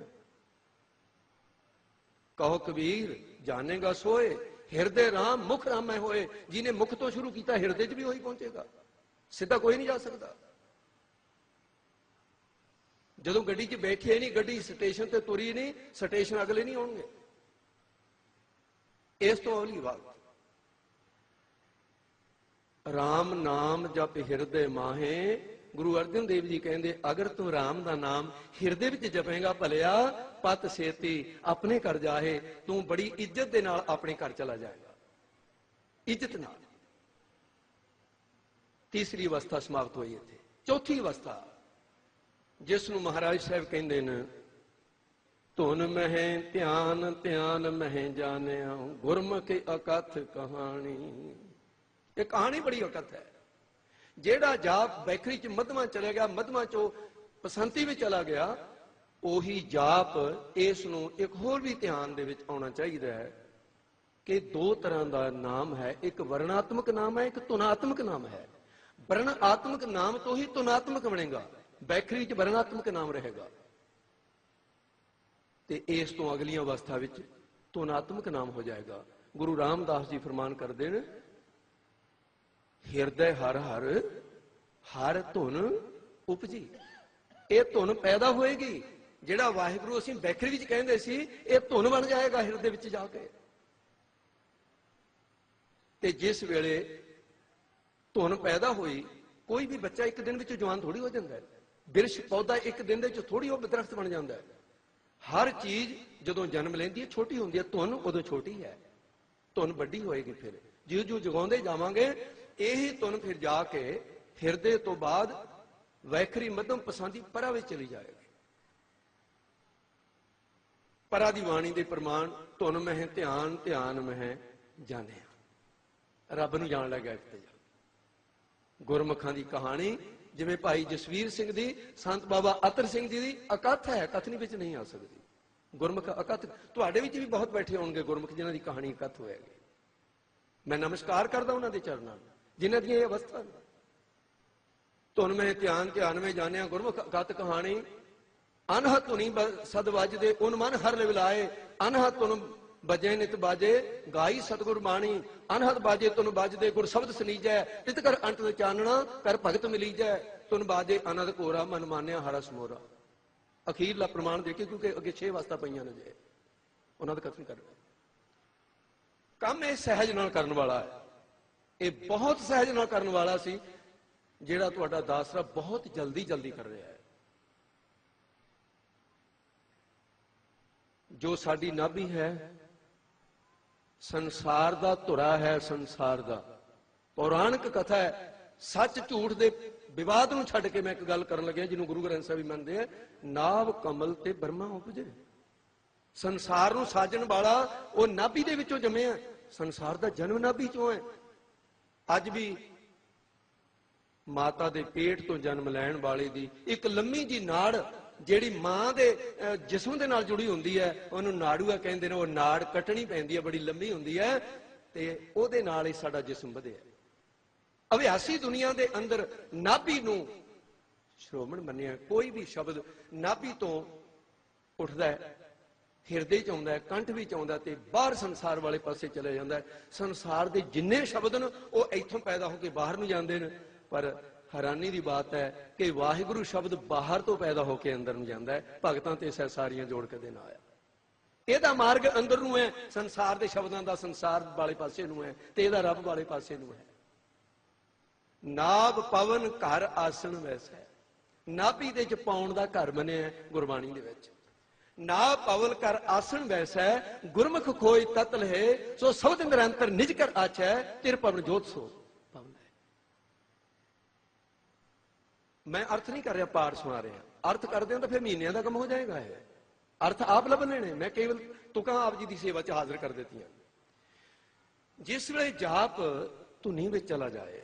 ਕਹੋ ਕਬੀਰ ਜਾਣੇਗਾ ਸੋਏ, ਹਿਰਦੇ ਰਾਮ ਮੁਖ ਰਾਮੈ ਹੋਏ। ਜਿਹਨੇ ਮੁਖ ਤੋਂ ਸ਼ੁਰੂ ਕੀਤਾ, ਹਿਰਦੇ 'ਚ ਵੀ ਉਹੀ ਪਹੁੰਚੇਗਾ। ਸਿੱਧਾ ਕੋਈ ਨਹੀਂ ਜਾ ਸਕਦਾ। ਜਦੋਂ ਗੱਡੀ 'ਚ ਬੈਠੇ ਨਹੀਂ, ਗੱਡੀ ਸਟੇਸ਼ਨ ਤੇ ਤੁਰੀ ਨਹੀਂ, ਸਟੇਸ਼ਨ ਅਗਲੇ ਨਹੀਂ ਆਉਣਗੇ। ਇਸ ਤੋਂ ਅਗਲੀ ਬਾਤ। RAM ਨਾਮ ਜਪ ਹਿਰਦੇ ਮਾਹੇ। ਗੁਰੂ ਅਰਜਨ ਦੇਵ ਜੀ ਕਹਿੰਦੇ, ਅਗਰ ਤੂੰ RAM ਦਾ ਨਾਮ ਹਿਰਦੇ ਵਿੱਚ ਜਪੇਗਾ, ਭਲਿਆ, ਪਤ ਸੇਤੀ ਆਪਣੇ ਘਰ ਜਾਏ ਤੂੰ ਬੜੀ ਇੱਜ਼ਤ ਦੇ ਨਾਲ ਆਪਣੇ ਘਰ ਚਲਾ ਜਾਏਗਾ। ਇੱਜ਼ਤ ਨਾਲ। ਤੀਸਰੀ ਅਵਸਥਾ ਸਮਾਪਤ ਹੋਈ ਇੱਥੇ। ਚੌਥੀ ਅਵਸਥਾ। ਜਿਸ ਨੂੰ ਮਹਾਰਾਜ ਸਾਹਿਬ ਕਹਿੰਦੇ ਨੇ, ਧੁਨ ਮਹਿ, ਧਿਆਨ ਧਿਆਨ ਮਹਿ ਜਾਣਿਆ, ਗੁਰਮੁਖ ਅਕਥ ਕਹਾਣੀ। ਇਹ ਕਹਾਣੀ ਬੜੀ ਅਕਥ ਹੈ। ਜਿਹੜਾ ਜਾਪ ਬੈਕਰੀ ਚ ਮਧਮਾ ਚਲੇ ਗਿਆ, ਮਧਮਾ ਚੋਂ ਪਸੰਤੀ ਵਿੱਚ ਚਲਾ ਗਿਆ, ਉਹੀ ਜਾਪ ਇਸ ਨੂੰ ਇੱਕ ਹੋਰ ਵੀ ਧਿਆਨ ਦੇ ਵਿੱਚ ਆਉਣਾ ਚਾਹੀਦਾ ਹੈ ਕਿ ਦੋ ਤਰ੍ਹਾਂ ਦਾ ਨਾਮ ਹੈ। ਇੱਕ ਵਰਣਾਤਮਕ ਨਾਮ ਹੈ, ਇੱਕ ਤੁਨਾਤਮਕ ਨਾਮ ਹੈ। ਵਰਣਾਤਮਕ ਨਾਮ ਤੋਂ ਹੀ ਤੁਨਾਤਮਕ ਬਣੇਗਾ। ਬੈਕਰੀ ਚ ਵਰਣਾਤਮਕ ਨਾਮ ਰਹੇਗਾ। ਤੇ ਇਸ ਤੋਂ ਅਗਲੀ ਅਵਸਥਾ ਵਿੱਚ ਤੁਨਾਤਮਕ ਨਾਮ ਹੋ ਜਾਏਗਾ। ਗੁਰੂ ਰਾਮਦਾਸ ਜੀ ਫਰਮਾਨ ਕਰਦੇ ਨੇ ਹਿਰਦੇ ਹਰ ਹਰ ਹਰ ਧੁਨ ਉਪਜੀ। ਇਹ ਧੁਨ ਪੈਦਾ ਹੋਏਗੀ, ਜਿਹੜਾ ਵਾਹਿਗੁਰੂ ਅਸੀਂ ਬੈਖਰੀ ਵਿੱਚ ਕਹਿੰਦੇ ਸੀ, ਇਹ ਧੁਨ ਬਣ ਜਾਏਗਾ ਹਿਰਦੇ ਵਿੱਚ ਜਾ ਕੇ। ਤੇ ਜਿਸ ਵੇਲੇ ਧੁਨ ਪੈਦਾ ਹੋਈ, ਕੋਈ ਵੀ ਬੱਚਾ ਇੱਕ ਦਿਨ ਵਿੱਚ ਜਵਾਨ ਥੋੜੀ ਹੋ ਜਾਂਦਾ ਹੈ। ਬਿਰਸ਼ ਪੌਦਾ ਇੱਕ ਦਿਨ ਦੇ ਵਿੱਚ ਥੋੜੀ ਉਹ ਦਰਖਤ ਬਣ ਜਾਂਦਾ ਹੈ। ਹਰ ਚੀਜ਼ ਜਦੋਂ ਜਨਮ ਲੈਂਦੀ ਹੈ, ਛੋਟੀ ਹੁੰਦੀ ਹੈ ਧੁਨ ਉਦੋਂ ਛੋਟੀ ਹੈ। ਧੁਨ ਵੱਡੀ ਹੋਏਗੀ ਫਿਰ। ਜਿਉਂ ਜਿਉਂ ਜਗਾਉਂਦੇ ਜਾਵਾਂਗੇ, ਇਹੀ ਧੁਨ ਫਿਰ ਜਾ ਕੇ ਹਿਰਦੇ ਤੋਂ ਬਾਅਦ ਵੈਖਰੀ ਮਧਮ ਪਸੰਦੀ ਪਰਾ ਵਿੱਚ ਚਲੀ ਜਾਏਗੀ। ਪਰਾ ਦੀ ਬਾਣੀ ਦੇ ਪ੍ਰਮਾਣ, ਧੁਨ ਮਹਿ, ਧਿਆਨ ਧਿਆਨ ਮਹਿ ਜਾਣਿਆ ਰੱਬ ਨੂੰ ਜਾਣ ਲੱਗਾ ਇੱਥੇ ਜਾ ਗੁਰਮੁਖਾਂ ਦੀ ਕਹਾਣੀ ਜਿਵੇਂ ਭਾਈ ਜਸਵੀਰ ਸਿੰਘ ਦੀ, ਸੰਤ ਬਾਬਾ ਅਤਰ ਸਿੰਘ ਜੀ ਦੀ ਅਕਥ ਹੈ ਕਥਨੀ ਵਿੱਚ ਨਹੀਂ ਆ ਸਕਦੀ। ਗੁਰਮੁਖ ਅਕਥ, ਤੁਹਾਡੇ ਵਿੱਚ ਵੀ ਬਹੁਤ ਬੈਠੇ ਹੋਣਗੇ ਗੁਰਮੁਖ, ਜਿਨ੍ਹਾਂ ਦੀ ਕਹਾਣੀ ਅਕਥ ਹੋਏਗੀ। ਮੈਂ ਨਮਸਕਾਰ ਕਰਦਾ ਉਹਨਾਂ ਦੇ ਚਰਨਾਂ ਨੂੰ, ਜਿਨ੍ਹਾਂ ਦੀਆਂ ਇਹ ਅਵਸਥਾ ਨੇ। ਧੁਨ ਮੈਂ ਧਿਆਨ ਧਿਆਨ ਵਿੱਚ ਜਾਣਿਆ, ਗੁਰਮੁਖ ਅਕਥ ਕਹਾਣੀ ਅਨਹਤ ਧੁਨੀ ਸਦ ਵੱਜਦੇ, ਉਨ ਮਨ ਹਰ ਲਿਵਲਾਏ ਅਨਹਤ ਧੁਨ ਬਜੇ ਨਿਤ ਬਾਜੇ, ਗਾਈ ਸਤਗੁਰ ਬਾਣੀ ਅਨਹਤ ਬਾਜੇ ਤੁਨ ਬਾਜਦੇ ਗੁਰ ਸ਼ਬਦ ਸੁਨੀਜੈ, ਤਿਤ ਕਰ ਅੰਤ ਚਾਨਣਾ, ਕਰ ਭਗਤ ਮਿਲੀਜੈ, ਤੁਨ ਬਾਜੇ ਅਨੰਦ ਕੋਰਾ, ਮਨ ਮਾਨਿਆ ਹਰਸ ਮੋਰਾ ਅਖੀਰਲਾ ਪ੍ਰਮਾਣ ਦੇ ਕੇ ਕਿਉਂਕਿ ਅੱਗੇ 6 ਵਸਤਾ ਪਈਆਂ ਨੇ ਜੇ। ਉਹਨਾਂ ਦਾ ਕਥਨ ਕਰਨਾ ਕੰਮ ਇਹ ਸਹਿਜ ਨਾਲ ਕਰਨ ਵਾਲਾ ਹੈ। ਇਹ ਬਹੁਤ ਸਹਿਜ ਨਾਲ ਕਰਨ ਵਾਲਾ ਸੀ, ਜਿਹੜਾ ਤੁਹਾਡਾ ਦਾਸਰਾ ਬਹੁਤ ਜਲਦੀ ਜਲਦੀ ਕਰ ਰਿਹਾ ਹੈ। ਜੋ ਸਾਡੀ ਨਾਭੀ ਹੈ ਸੰਸਾਰ ਦਾ ਧੁਰਾ ਹੈ ਸੰਸਾਰ ਦਾ। ਪੌਰਾਣਿਕ ਕਥਾ ਹੈ। ਸੱਚ ਝੂਠ ਦੇ ਵਿਵਾਦ ਨੂੰ ਛੱਡ ਕੇ ਮੈਂ ਇੱਕ ਗੱਲ ਕਰਨ ਲੱਗਿਆ, ਜਿਹਨੂੰ ਗੁਰੂ ਗ੍ਰੰਥ ਸਾਹਿਬ ਵੀ ਮੰਨਦੇ ਆ ਨਾਭ ਕਮਲ ਤੇ ਬਰਮਾ ਉਪਜੇ। ਸੰਸਾਰ ਨੂੰ ਸਾਜਣ ਵਾਲਾ ਉਹ ਨਾਭੀ ਦੇ ਵਿੱਚੋਂ ਜੰਮਿਆ ਸੰਸਾਰ ਦਾ ਜਨਮ ਨਾਭੀ ਚੋਂ ਹੈ। ਅੱਜ ਵੀ ਮਾਤਾ ਦੇ ਪੇਟ ਤੋਂ ਜਨਮ ਲੈਣ ਵਾਲੇ ਦੀ ਇੱਕ ਲੰਮੀ ਜੀ ਨਾੜ ਜਿਹੜੀ ਮਾਂ ਦੇ ਅਹ, ਜਿਸਮ ਦੇ ਨਾਲ ਜੁੜੀ ਹੁੰਦੀ ਹੈ ਉਹਨੂੰ ਨਾੜੂਆ ਕਹਿੰਦੇ ਨੇ ਉਹ ਨਾੜ ਕੱਟਣੀ ਪੈਂਦੀ ਹੈ ਬੜੀ ਲੰਮੀ ਹੁੰਦੀ ਹੈ ਤੇ ਉਹਦੇ ਨਾਲ ਹੀ ਸਾਡਾ ਜਿਸਮ ਵਧਿਆ। ਅਭਿਆਸੀ ਦੁਨੀਆ ਦੇ ਅੰਦਰ ਨਾਭੀ ਨੂੰ ਸ਼੍ਰੋਮਣ ਮੰਨਿਆ ਕੋਈ ਵੀ ਸ਼ਬਦ ਨਾਭੀ ਤੋਂ ਉੱਠਦਾ ਹੈ ਹਿਰਦੇ ਚ ਆਉਂਦਾ ਹੈ ਕੰਠ ਵਿੱਚ ਆਉਂਦਾ ਤੇ ਬਾਹਰ ਸੰਸਾਰ ਵਾਲੇ ਪਾਸੇ ਚਲੇ ਜਾਂਦਾ ਹੈ। ਸੰਸਾਰ ਦੇ ਜਿੰਨੇ ਸ਼ਬਦ ਨੇ ਉਹ ਇੱਥੋਂ ਪੈਦਾ ਹੋ ਕੇ ਬਾਹਰ ਨੂੰ ਜਾਂਦੇ ਨੇ ਪਰ ਹੈਰਾਨੀ ਦੀ ਬਾਤ ਹੈ ਕਿ ਵਾਹਿਗੁਰੂ ਸ਼ਬਦ ਬਾਹਰ ਤੋਂ ਪੈਦਾ ਹੋ ਕੇ ਅੰਦਰ ਨੂੰ ਜਾਂਦਾ ਹੈ ਭਗਤਾਂ ਤੇ ਸਹਿ ਜੋੜ ਕਦੇ ਨਾ ਆਇਆ ਇਹਦਾ ਮਾਰਗ ਅੰਦਰ ਨੂੰ ਹੈ ਸੰਸਾਰ ਦੇ ਸ਼ਬਦਾਂ ਦਾ ਸੰਸਾਰ ਵਾਲੇ ਪਾਸੇ ਨੂੰ ਹੈ ਤੇ ਇਹਦਾ ਰੱਬ ਵਾਲੇ ਪਾਸੇ ਨੂੰ ਹੈ। ਨਾਭ ਪਵਨ ਘਰ ਆਸਣ ਵੈਸਾ ਨਾਭੀ ਦੇ ਚ ਪਾਉਣ ਦਾ ਘਰ ਬਣਿਆ ਗੁਰਬਾਣੀ ਦੇ ਵਿੱਚ। ਨਾ ਪਵਨ ਕਰ ਆਸਣ ਵੈਸਾ ਹੈ, ਗੁਰਮੁਖ ਖੋਈ ਤਤਲ ਹੈ ਸੋ ਸਬਦ ਨਿਰੰਤਰ ਨਿਜ ਕਰ ਆਛੈ ਤਿਰ ਪਵਨ ਜੋਤ ਸੋ ਪਵਨ ਹੈ ਮੈਂ ਅਰਥ ਨਹੀਂ ਕਰ ਰਿਹਾ ਪਾਠ ਸੁਣਾ ਰਿਹਾ ਅਰਥ ਕਰਦੇ ਹਾਂ ਤਾਂ ਫਿਰ ਮਹੀਨਿਆਂ ਦਾ ਕੰਮ ਹੋ ਜਾਏਗਾ ਇਹ। ਅਰਥ ਆਪ ਲੱਭਣੇ ਨੇ ਮੈਂ ਕੇਵਲ ਤੁਕਾਂ ਆਪ ਜੀ ਦੀ ਸੇਵਾ 'ਚ ਹਾਜ਼ਰ ਕਰ ਦਿੱਤੀਆਂ ਜਿਸ ਵੇਲੇ ਜਾਪ ਧੁਨੀ ਵਿੱਚ ਚਲਾ ਜਾਏ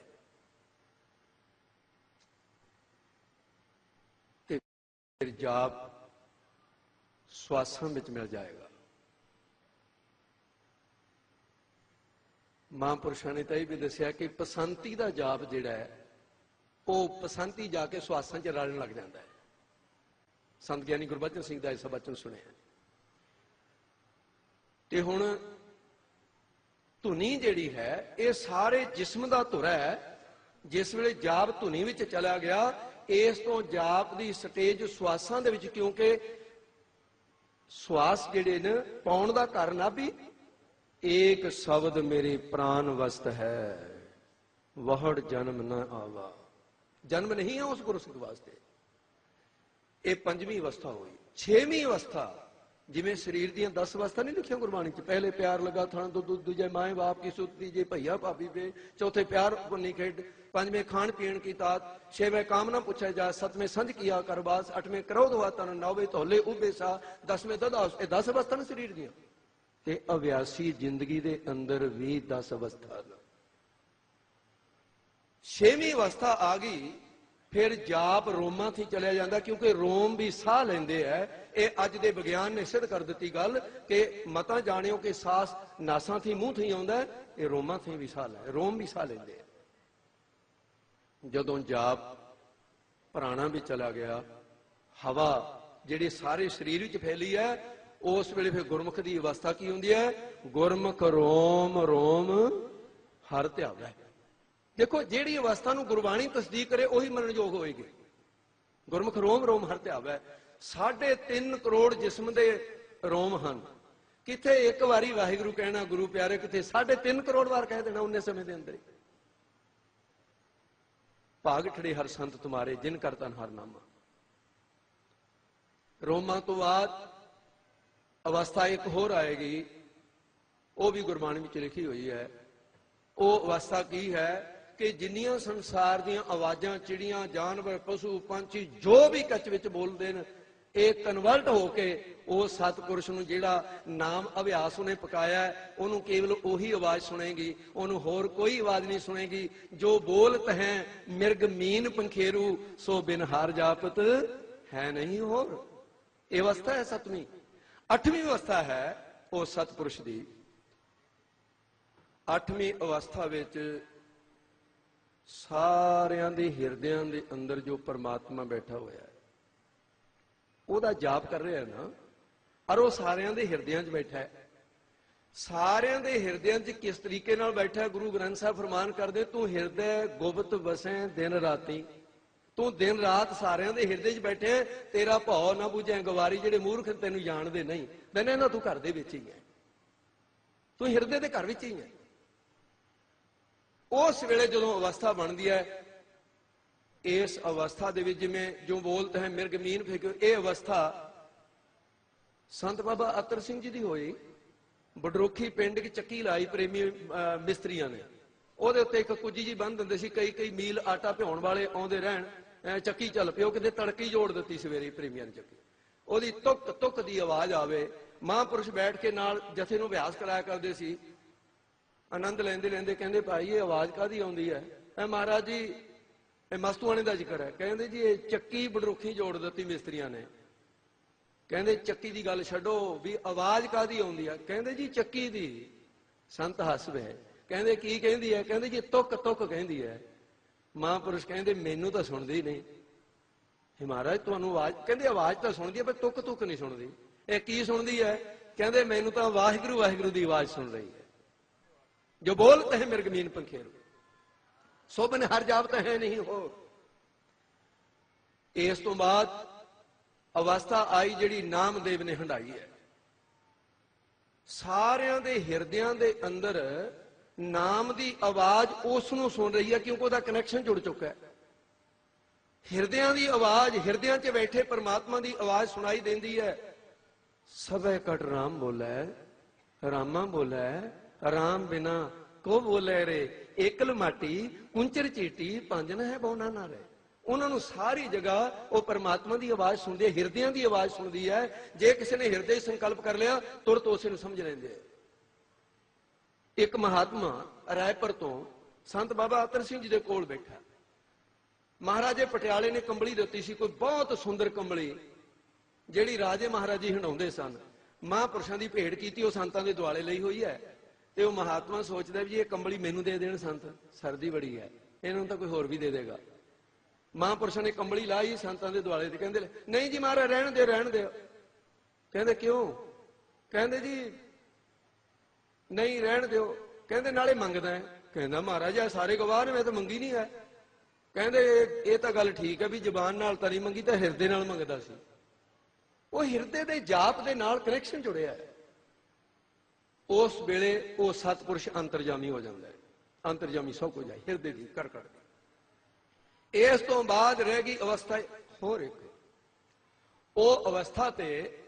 ਫਿਰ ਜਾਪ ਸਵਾਸਾਂ ਵਿੱਚ ਮਿਲ ਜਾਏਗਾ ਮਹਾਂਪੁਰਸ਼ਾਂ ਨੇ ਤਾਂ ਇਹ ਵੀ ਦੱਸਿਆ ਕਿ ਪਸੰਤੀ ਦਾ ਜਾਪ ਜਿਹੜਾ ਹੈ ਉਹ ਪਸੰਤੀ ਜਾ ਕੇ ਸਵਾਸਾਂ 'ਚ ਰਲਣ ਲੱਗ ਜਾਂਦਾ ਹੈ। ਸੰਤ ਗਿਆਨੀ ਗੁਰਬਚਨ ਸਿੰਘ ਦਾ ਇਸ ਬਚਨ ਸੁਣਿਆ ਤੇ ਹੁਣ ਧੁਨੀ ਜਿਹੜੀ ਹੈ, ਇਹ ਸਾਰੇ ਜਿਸਮ ਦਾ ਧੁਰਾ ਹੈ। ਜਿਸ ਵੇਲੇ ਜਾਪ ਧੁਨੀ ਵਿੱਚ ਚਲਾ ਗਿਆ, ਇਸ ਤੋਂ ਜਾਪ ਦੀ ਸਟੇਜ ਸਵਾਸਾਂ ਦੇ ਵਿੱਚ ਕਿਉਂਕਿ ਸਵਾਸ ਜਿਹੜੇ ਨੇ, ਪਾਉਣ ਦਾ ਕਾਰਨ ਆ ਵੀ ਏਕ ਸ਼ਬਦ ਮੇਰੇ ਪ੍ਰਾਨ ਵਸਤ ਹੈ, ਵਹੜ ਜਨਮ ਨਾ ਆਵਾ। ਜਨਮ ਨਹੀਂ ਹੈ ਉਸ ਗੁਰਸਿੱਖ ਵਾਸਤੇ। ਇਹ ਪੰਜਵੀਂ ਅਵਸਥਾ ਹੋਈ। ਛੇਵੀਂ ਅਵਸਥਾ, ਜਿਵੇਂ ਸਰੀਰ ਦੀਆਂ 10 ਅਵਸਥਾ ਨਹੀਂ ਲਿਖੀਆਂ ਗੁਰਬਾਣੀ ਚ, ਪਹਿਲੇ ਪਿਆਰ ਲਗਾ ਥਾਂ, ਦੁੱਧ ਦੂਜੇ ਮਾਏ ਬਾਪ ਕੀ ਸੁੱਤੀ ਜੇ ਭਈਆ ਭਾਬੀ ਵੇ, ਚੌਥੇ ਪਿਆਰ ਪੁੰਨੀ ਖੇਡ, ਪੰਜਵੇਂ ਖਾਣ ਪੀਣ ਕੀ ਤਾਤ, ਛੇਵੇਂ ਕਾਮਨਾ ਪੁੱਛਿਆ ਜਾ, ਸਤਵੇਂ ਸੰਜ ਕੀਆ ਕਰਵਾਸ ਅੱਠਵੇਂ ਕ੍ਰੋਧ ਵਾ ਤਨ ਨੌਵੇਂ ਧੋਲੇ ਉਬੇ ਸਾ, ਦਸਵੇਂ ਦਦਾ ਇਹ 10 ਅਵਸਥਾ ਨੇ ਸਰੀਰ ਦੀਆਂ। ਤੇ ਅਵਿਆਸੀ ਜ਼ਿੰਦਗੀ ਦੇ ਅੰਦਰ ਵੀ 10 ਅਵਸਥਾ ਨੇ। ਛੇਵੀਂ ਅਵਸਥਾ ਆ ਗਈ, ਫਿਰ ਜਾਪ ਰੋਮਾਂ 'ਤੇ ਚਲਿਆ ਜਾਂਦਾ, ਕਿਉਂਕਿ ਰੋਮ ਵੀ ਸਾਹ ਲੈਂਦੇ ਐ। ਇਹ ਅੱਜ ਦੇ ਵਿਗਿਆਨ ਨੇ ਸਿੱਧ ਕਰ ਦਿੱਤੀ ਗੱਲ ਕਿ ਮਤਾਂ ਜਾਣਿਓ ਕਿ ਸਾਹ ਨਾਸਾਂ ਥੀ, ਮੂੰਹ ਥੀ ਆਉਂਦਾ, ਇਹ ਰੋਮਾਂ 'ਤੇ ਵੀ ਸਾਹ ਲੈ ਰੋਮ ਵੀ ਸਾਹ ਲੈਂਦੇ ਐ। ਜਦੋਂ ਜਾਪ ਪ੍ਰਾਣਾ ਵੀ ਚਲਾ ਗਿਆ, ਹਵਾ ਜਿਹੜੀ ਸਾਰੇ ਸਰੀਰ ਵਿੱਚ ਫੈਲੀ ਐ, ਉਸ ਵੇਲੇ ਫਿਰ ਗੁਰਮੁਖ ਦੀ ਅਵਸਥਾ ਕੀ ਹੁੰਦੀ ਹੈ ਗੁਰਮੁਖ ਰੋਮ ਰੋਮ ਹਰ ਧਿਆਵੇ। ਦੇਖੋ, ਜਿਹੜੀ ਅਵਸਥਾ ਨੂੰ ਗੁਰਬਾਣੀ ਤਸਦੀਕ ਕਰੇ, ਉਹੀ ਮੰਨਣਯੋਗ ਹੋਏਗੀ। ਗੁਰਮੁਖ ਰੋਮ ਰੋਮ ਹਰ ਧਿਆਵੈ 3.5 ਕਰੋੜ ਜਿਸਮ ਦੇ ਰੋਮ ਹਨ। ਕਿਥੇ ਇੱਕ ਵਾਰੀ ਵਾਹਿਗੁਰੂ ਕਹਿਣਾ, ਗੁਰੂ ਪਿਆਰੇ, ਕਿਥੇ 3.5 ਕਰੋੜ ਵਾਰ ਕਹਿ ਦੇਣਾ ਉਹਨੇ ਸਮੇਂ ਦੇ ਅੰਦਰ ਭਾਗ ਠੜੇ ਹਰ ਸੰਤ ਤੁਮਾਰੇ, ਜਿਨ ਕਰ ਤਨ ਹਰ ਨਾਮਾ। ਰੋਮਾਂ ਤੋਂ ਬਾਅਦ ਅਵਸਥਾ ਇੱਕ ਹੋਰ ਆਏਗੀ। ਉਹ ਵੀ ਗੁਰਬਾਣੀ ਵਿੱਚ ਲਿਖੀ ਹੋਈ ਹੈ। ਉਹ ਅਵਸਥਾ ਕੀ ਹੈ? ਕਿ ਜਿੰਨੀਆਂ ਸੰਸਾਰ ਦੀਆਂ ਆਵਾਜ਼ਾਂ, ਚਿੜੀਆਂ, ਜਾਨਵਰ, ਪਸ਼ੂ, ਪੰਛੀ ਜੋ ਵੀ ਕੱਚ ਵਿੱਚ ਬੋਲਦੇ ਨੇ, ਇਹ ਕਨਵਰਟ ਹੋ ਕੇ ਉਹ ਸਤਪੁਰਸ਼ ਨੂੰ ਜਿਹੜਾ ਨਾਮ ਅਭਿਆਸ ਉਹਨੇ ਪਕਾਇਆ ਉਹਨੂੰ ਕੇਵਲ ਉਹੀ ਆਵਾਜ਼ ਸੁਣੇਗੀ, ਉਹਨੂੰ ਹੋਰ ਕੋਈ ਆਵਾਜ਼ ਨਹੀਂ ਸੁਣੇਗੀ। ਜੋ ਬੋਲਤ ਹੈ, ਮਿਰਗ ਮੀਨ ਪੰਖੇਰੂ, ਸੋ ਬਿਨ ਹਾਰ ਜਾਪਤ ਹੈ ਨਹੀਂ ਹੋਰ। ਇਹ ਅਵਸਥਾ ਹੈ ਸਤਵੀਂ। ਅੱਠਵੀਂ ਅਵਸਥਾ ਹੈ ਉਹ ਸਤਪੁਰਸ਼ ਦੀ। ਅੱਠਵੀਂ ਅਵਸਥਾ ਵਿੱਚ ਸਾਰਿਆਂ ਦੇ ਹਿਰਦਿਆਂ ਦੇ ਅੰਦਰ ਜੋ ਪਰਮਾਤਮਾ ਬੈਠਾ ਹੋਇਆ ਹੈ, ਉਹਦਾ ਜਾਪ ਕਰ ਰਿਹਾ ਨਾ, ਔਰ ਉਹ ਸਾਰਿਆਂ ਦੇ ਹਿਰਦਿਆਂ 'ਚ ਬੈਠਾ ਹੈ। ਸਾਰਿਆਂ ਦੇ ਹਿਰਦਿਆਂ 'ਚ ਕਿਸ ਤਰੀਕੇ ਨਾਲ ਬੈਠਾ ਗੁਰੂ ਗ੍ਰੰਥ ਸਾਹਿਬ ਫਰਮਾਨ ਕਰਦੇ, ਤੂੰ ਹਿਰਦੇ ਗੁਪਤ ਵਸੈ ਦਿਨ ਰਾਤੀ। ਤੂੰ ਦਿਨ ਰਾਤ ਸਾਰਿਆਂ ਦੇ ਹਿਰਦੇ 'ਚ ਬੈਠੇ ਤੇਰਾ ਭਾਉ ਨਾ ਬੁਝੈ ਗਵਾਰੀ ਜਿਹੜੇ ਮੂਰਖ ਤੈਨੂੰ ਜਾਣਦੇ ਨਹੀਂ। ਕਹਿੰਦੇ ਨਾ ਤੂੰ ਘਰ ਦੇ ਵਿੱਚ ਹੀ ਹੈ। ਤੂੰ ਹਿਰਦੇ ਦੇ ਘਰ ਵਿੱਚ ਹੀ ਹੈ। ਉਸ ਵੇਲੇ ਜਦੋਂ ਅਵਸਥਾ ਬਣਦੀ ਹੈ, ਇਸ ਅਵਸਥਾ ਦੇ ਵਿੱਚ ਜਿਵੇਂ ਜੋ ਬੋਲਤੇ ਹੈ ਮਿਰਗ ਮੀਨ ਫੇਕਿਓ ਇਹ ਅਵਸਥਾ ਸੰਤ ਬਾਬਾ ਅਤਰ ਸਿੰਘ ਜੀ ਦੀ ਹੋਈ। ਬਡਰੋਖੀ ਪਿੰਡ ਦੀ ਚੱਕੀ ਲਾਈ ਪ੍ਰੇਮੀ ਮਿਸਤਰੀਆਂ ਨੇ। ਉਹਦੇ ਉੱਤੇ ਇੱਕ ਕੁੱਜੀ ਜੀ ਬੰਨ ਦਿੰਦੇ ਸੀ, ਕਈ ਕਈ ਮੀਲ ਆਟਾ ਭਿਉਣ ਵਾਲੇ ਆਉਂਦੇ ਰਹਿਣ, ਐਂ ਚੱਕੀ ਚੱਲ ਪਿਓ, ਕਿਤੇ ਤੜਕੀ ਜੋੜ ਦਿੱਤੀ ਸਵੇਰੇ ਪ੍ਰੇਮੀਆਂ ਨੇ ਚੱਕੀ। ਉਹਦੀ ਤੁਕ ਤੁਕ ਦੀ ਆਵਾਜ਼ ਆਵੇ। ਮਹਾਂਪੁਰਸ਼ ਬੈਠ ਕੇ ਨਾਲ ਜਥੇ ਨੂੰ ਅਭਿਆਸ ਕਰਾਇਆ ਕਰਦੇ ਸੀ। ਆਨੰਦ ਲੈਂਦੇ ਲੈਂਦੇ ਕਹਿੰਦੇ ਭਾਈ ਇਹ ਆਵਾਜ਼ ਕਾਦੀ ਆਉਂਦੀ ਹੈ? ਐ ਮਹਾਰਾਜ ਜੀ, ਇਹ ਮਸਤੂਆਣੇ ਦਾ ਜ਼ਿਕਰ ਹੈ। ਕਹਿੰਦੇ ਜੀ ਇਹ ਚੱਕੀ ਬਡਰੁੱਖੀ ਜੋੜ ਦਿੱਤੀ ਮਿਸਤਰੀਆਂ ਨੇ। ਕਹਿੰਦੇ ਚੱਕੀ ਦੀ ਗੱਲ ਛੱਡੋ ਵੀ ਆਵਾਜ਼ ਕਾਦੀ ਆਉਂਦੀ ਹੈ? ਕਹਿੰਦੇ ਜੀ ਚੱਕੀ ਦੀ ਸੰਤ ਹੱਸਵੇ। ਕਹਿੰਦੇ ਕੀ ਕਹਿੰਦੀ ਹੈ? ਕਹਿੰਦੇ ਜੀ ਤੁਕ ਤੁਕ ਕਹਿੰਦੀ ਹੈ। ਮਹਾਂਪੁਰਸ਼ ਕਹਿੰਦੇ ਮੈਨੂੰ ਤਾਂ ਸੁਣਦੀ ਨਹੀਂ। ਇਹ ਮਹਾਰਾਜ, ਤੁਹਾਨੂੰ ਆਵਾਜ਼ ਕਹਿੰਦੇ ਆਵਾਜ਼ ਤਾਂ ਸੁਣਦੀ ਹੈ, ਪਰ ਤੁਕ ਤੁਕ ਨਹੀਂ ਸੁਣਦੀ। ਇਹ ਕੀ ਸੁਣਦੀ ਹੈ? ਕਹਿੰਦੇ ਮੈਨੂੰ ਤਾਂ ਵਾਹਿਗੁਰੂ ਵਾਹਿਗੁਰੂ ਦੀ ਆਵਾਜ਼ ਸੁਣ ਰਹੀ ਹੈ। ਜੋ ਬੋਲਤੇ ਹੈ ਮਿਰਗਮੀਨ ਪੰਖੇਰੂ ਸੋਬਨ ਹਰ ਜਾਪਤ ਹੈ ਨਹੀਂ ਹੋ ਇਸ ਤੋਂ ਬਾਅਦ ਅਵਸਥਾ ਆਈ ਜਿਹੜੀ ਨਾਮਦੇਵ ਨੇ ਹੰਡਾਈ ਹੈ। ਸਾਰਿਆਂ ਦੇ ਹਿਰਦਿਆਂ ਦੇ ਅੰਦਰ ਨਾਮ ਦੀ ਆਵਾਜ਼ ਉਸ ਨੂੰ ਸੁਣ ਰਹੀ ਹੈ ਕਿਉਂਕਿ ਉਹਦਾ ਕਨੈਕਸ਼ਨ ਜੁੜ ਚੁੱਕਾ ਹੈ। ਹਿਰਦਿਆਂ ਦੀ ਆਵਾਜ਼, ਹਿਰਦਿਆਂ 'ਚ ਬੈਠੇ ਪਰਮਾਤਮਾ ਦੀ ਆਵਾਜ਼ ਸੁਣਾਈ ਦਿੰਦੀ ਹੈ। ਸਭੇ ਕਟ ਰਾਮ ਬੋਲੇ, ਰਾਮਾ ਬੋਲੇ ਰਾਮ ਬਿਨਾ ਕੋ ਬੋਲੇ ਰੇ? ਏਕਲ ਮਾਟੀ, ਕੁੰਚਰ ਚੀਟੀ ਪੰਜਨ ਹੈ ਬੌਣਾ ਨਾ ਰੇ। ਉਹਨਾਂ ਨੂੰ ਸਾਰੀ ਜਗ੍ਹਾ ਉਹ ਪਰਮਾਤਮਾ ਦੀ ਆਵਾਜ਼ ਸੁਣਦੀ ਹੈ ਹਿਰਦਿਆਂ ਦੀ ਆਵਾਜ਼ ਸੁਣਦੀ ਹੈ। ਜੇ ਕਿਸੇ ਨੇ ਹਿਰਦੇ ਸੰਕਲਪ ਕਰ ਲਿਆ, ਤੁਰਤ ਉਸੇ ਨੂੰ ਸਮਝ ਲੈਂਦੇ ਇੱਕ ਮਹਾਤਮਾ ਰਾਏਪੁਰ ਤੋਂ ਸੰਤ ਬਾਬਾ ਅਤਰ ਸਿੰਘ ਜੀ ਦੇ ਕੋਲ ਬੈਠਾ। ਮਹਾਰਾਜੇ ਪਟਿਆਲੇ ਨੇ ਕੰਬਲੀ ਦਿੱਤੀ ਸੀ, ਕੋਈ ਬਹੁਤ ਸੁੰਦਰ ਕੰਬਲੀ, ਜਿਹੜੀ ਰਾਜੇ ਮਹਾਰਾਜੇ ਹੰਡਾਉਂਦੇ ਸਨ। ਮਹਾਂਪੁਰਸ਼ਾਂ ਦੀ ਭੇਟ ਕੀਤੀ, ਉਹ ਸੰਤਾਂ ਦੇ ਦੁਆਲੇ ਲਈ ਹੋਈ ਹੈ। ਤੇ ਉਹ ਮਹਾਤਮਾ ਸੋਚਦਾ ਵੀ ਇਹ ਕੰਬਲੀ ਮੈਨੂੰ ਦੇ ਦੇਣ ਸੰਤ ਸਰਦੀ ਬੜੀ ਹੈ। ਇਹਨਾਂ ਨੂੰ ਤਾਂ ਕੋਈ ਹੋਰ ਵੀ ਦੇ ਦੇਗਾ। ਮਹਾਂਪੁਰਸ਼ਾਂ ਨੇ ਕੰਬਲੀ ਲਾਈ, ਸੰਤਾਂ ਦੇ ਦੁਆਲੇ ਤੇ ਕਹਿੰਦੇ, ਨਹੀਂ ਜੀ ਮਹਾਰਾਜ, ਰਹਿਣ ਦੇ ਰਹਿਣ ਦਿਓ। ਕਹਿੰਦੇ, ਕਿਉਂ? ਕਹਿੰਦੇ ਜੀ, ਨਹੀਂ, ਰਹਿਣ ਦਿਓ। ਕਹਿੰਦੇ, ਨਾਲੇ ਮੰਗਦਾ ਹੈ। ਕਹਿੰਦਾ, ਮਹਾਰਾਜ ਆ ਸਾਰੇ ਗਵਾਹ ਨੇ, ਮੈਂ ਤਾਂ ਮੰਗੀ ਨਹੀਂ ਹੈ। ਕਹਿੰਦੇ, ਇਹ- ਇਹ ਤਾਂ ਗੱਲ ਠੀਕ ਹੈ ਵੀ ਜ਼ਬਾਨ ਨਾਲ ਤਾਂ ਨਹੀਂ ਮੰਗੀ, ਤਾਂ ਹਿਰਦੇ ਨਾਲ ਮੰਗਦਾ ਸੀ। ਉਹ ਹਿਰਦੇ ਦੇ ਜਾਪ ਦੇ ਨਾਲ ਕਨੈਕਸ਼ਨ ਜੁੜਿਆ ਹੈ। ਉਸ ਵੇਲੇ ਉਹ ਸਤਪੁਰਸ਼ ਅੰਤਰਜਾਮੀ ਹੋ ਜਾਂਦਾ ਹੈ। ਅੰਤਰਜਾਮੀ ਸਭ ਕੁਝ ਹੈ, ਹਿਰਦੇ ਦੀ ਕਰ ਕਰ ਇਸ ਤੋਂ ਬਾਅਦ ਰਹਿ ਗਈ ਅਵਸਥਾ ਹੋਰ ਇੱਕ। ਉਹ ਅਵਸਥਾ ਤੇ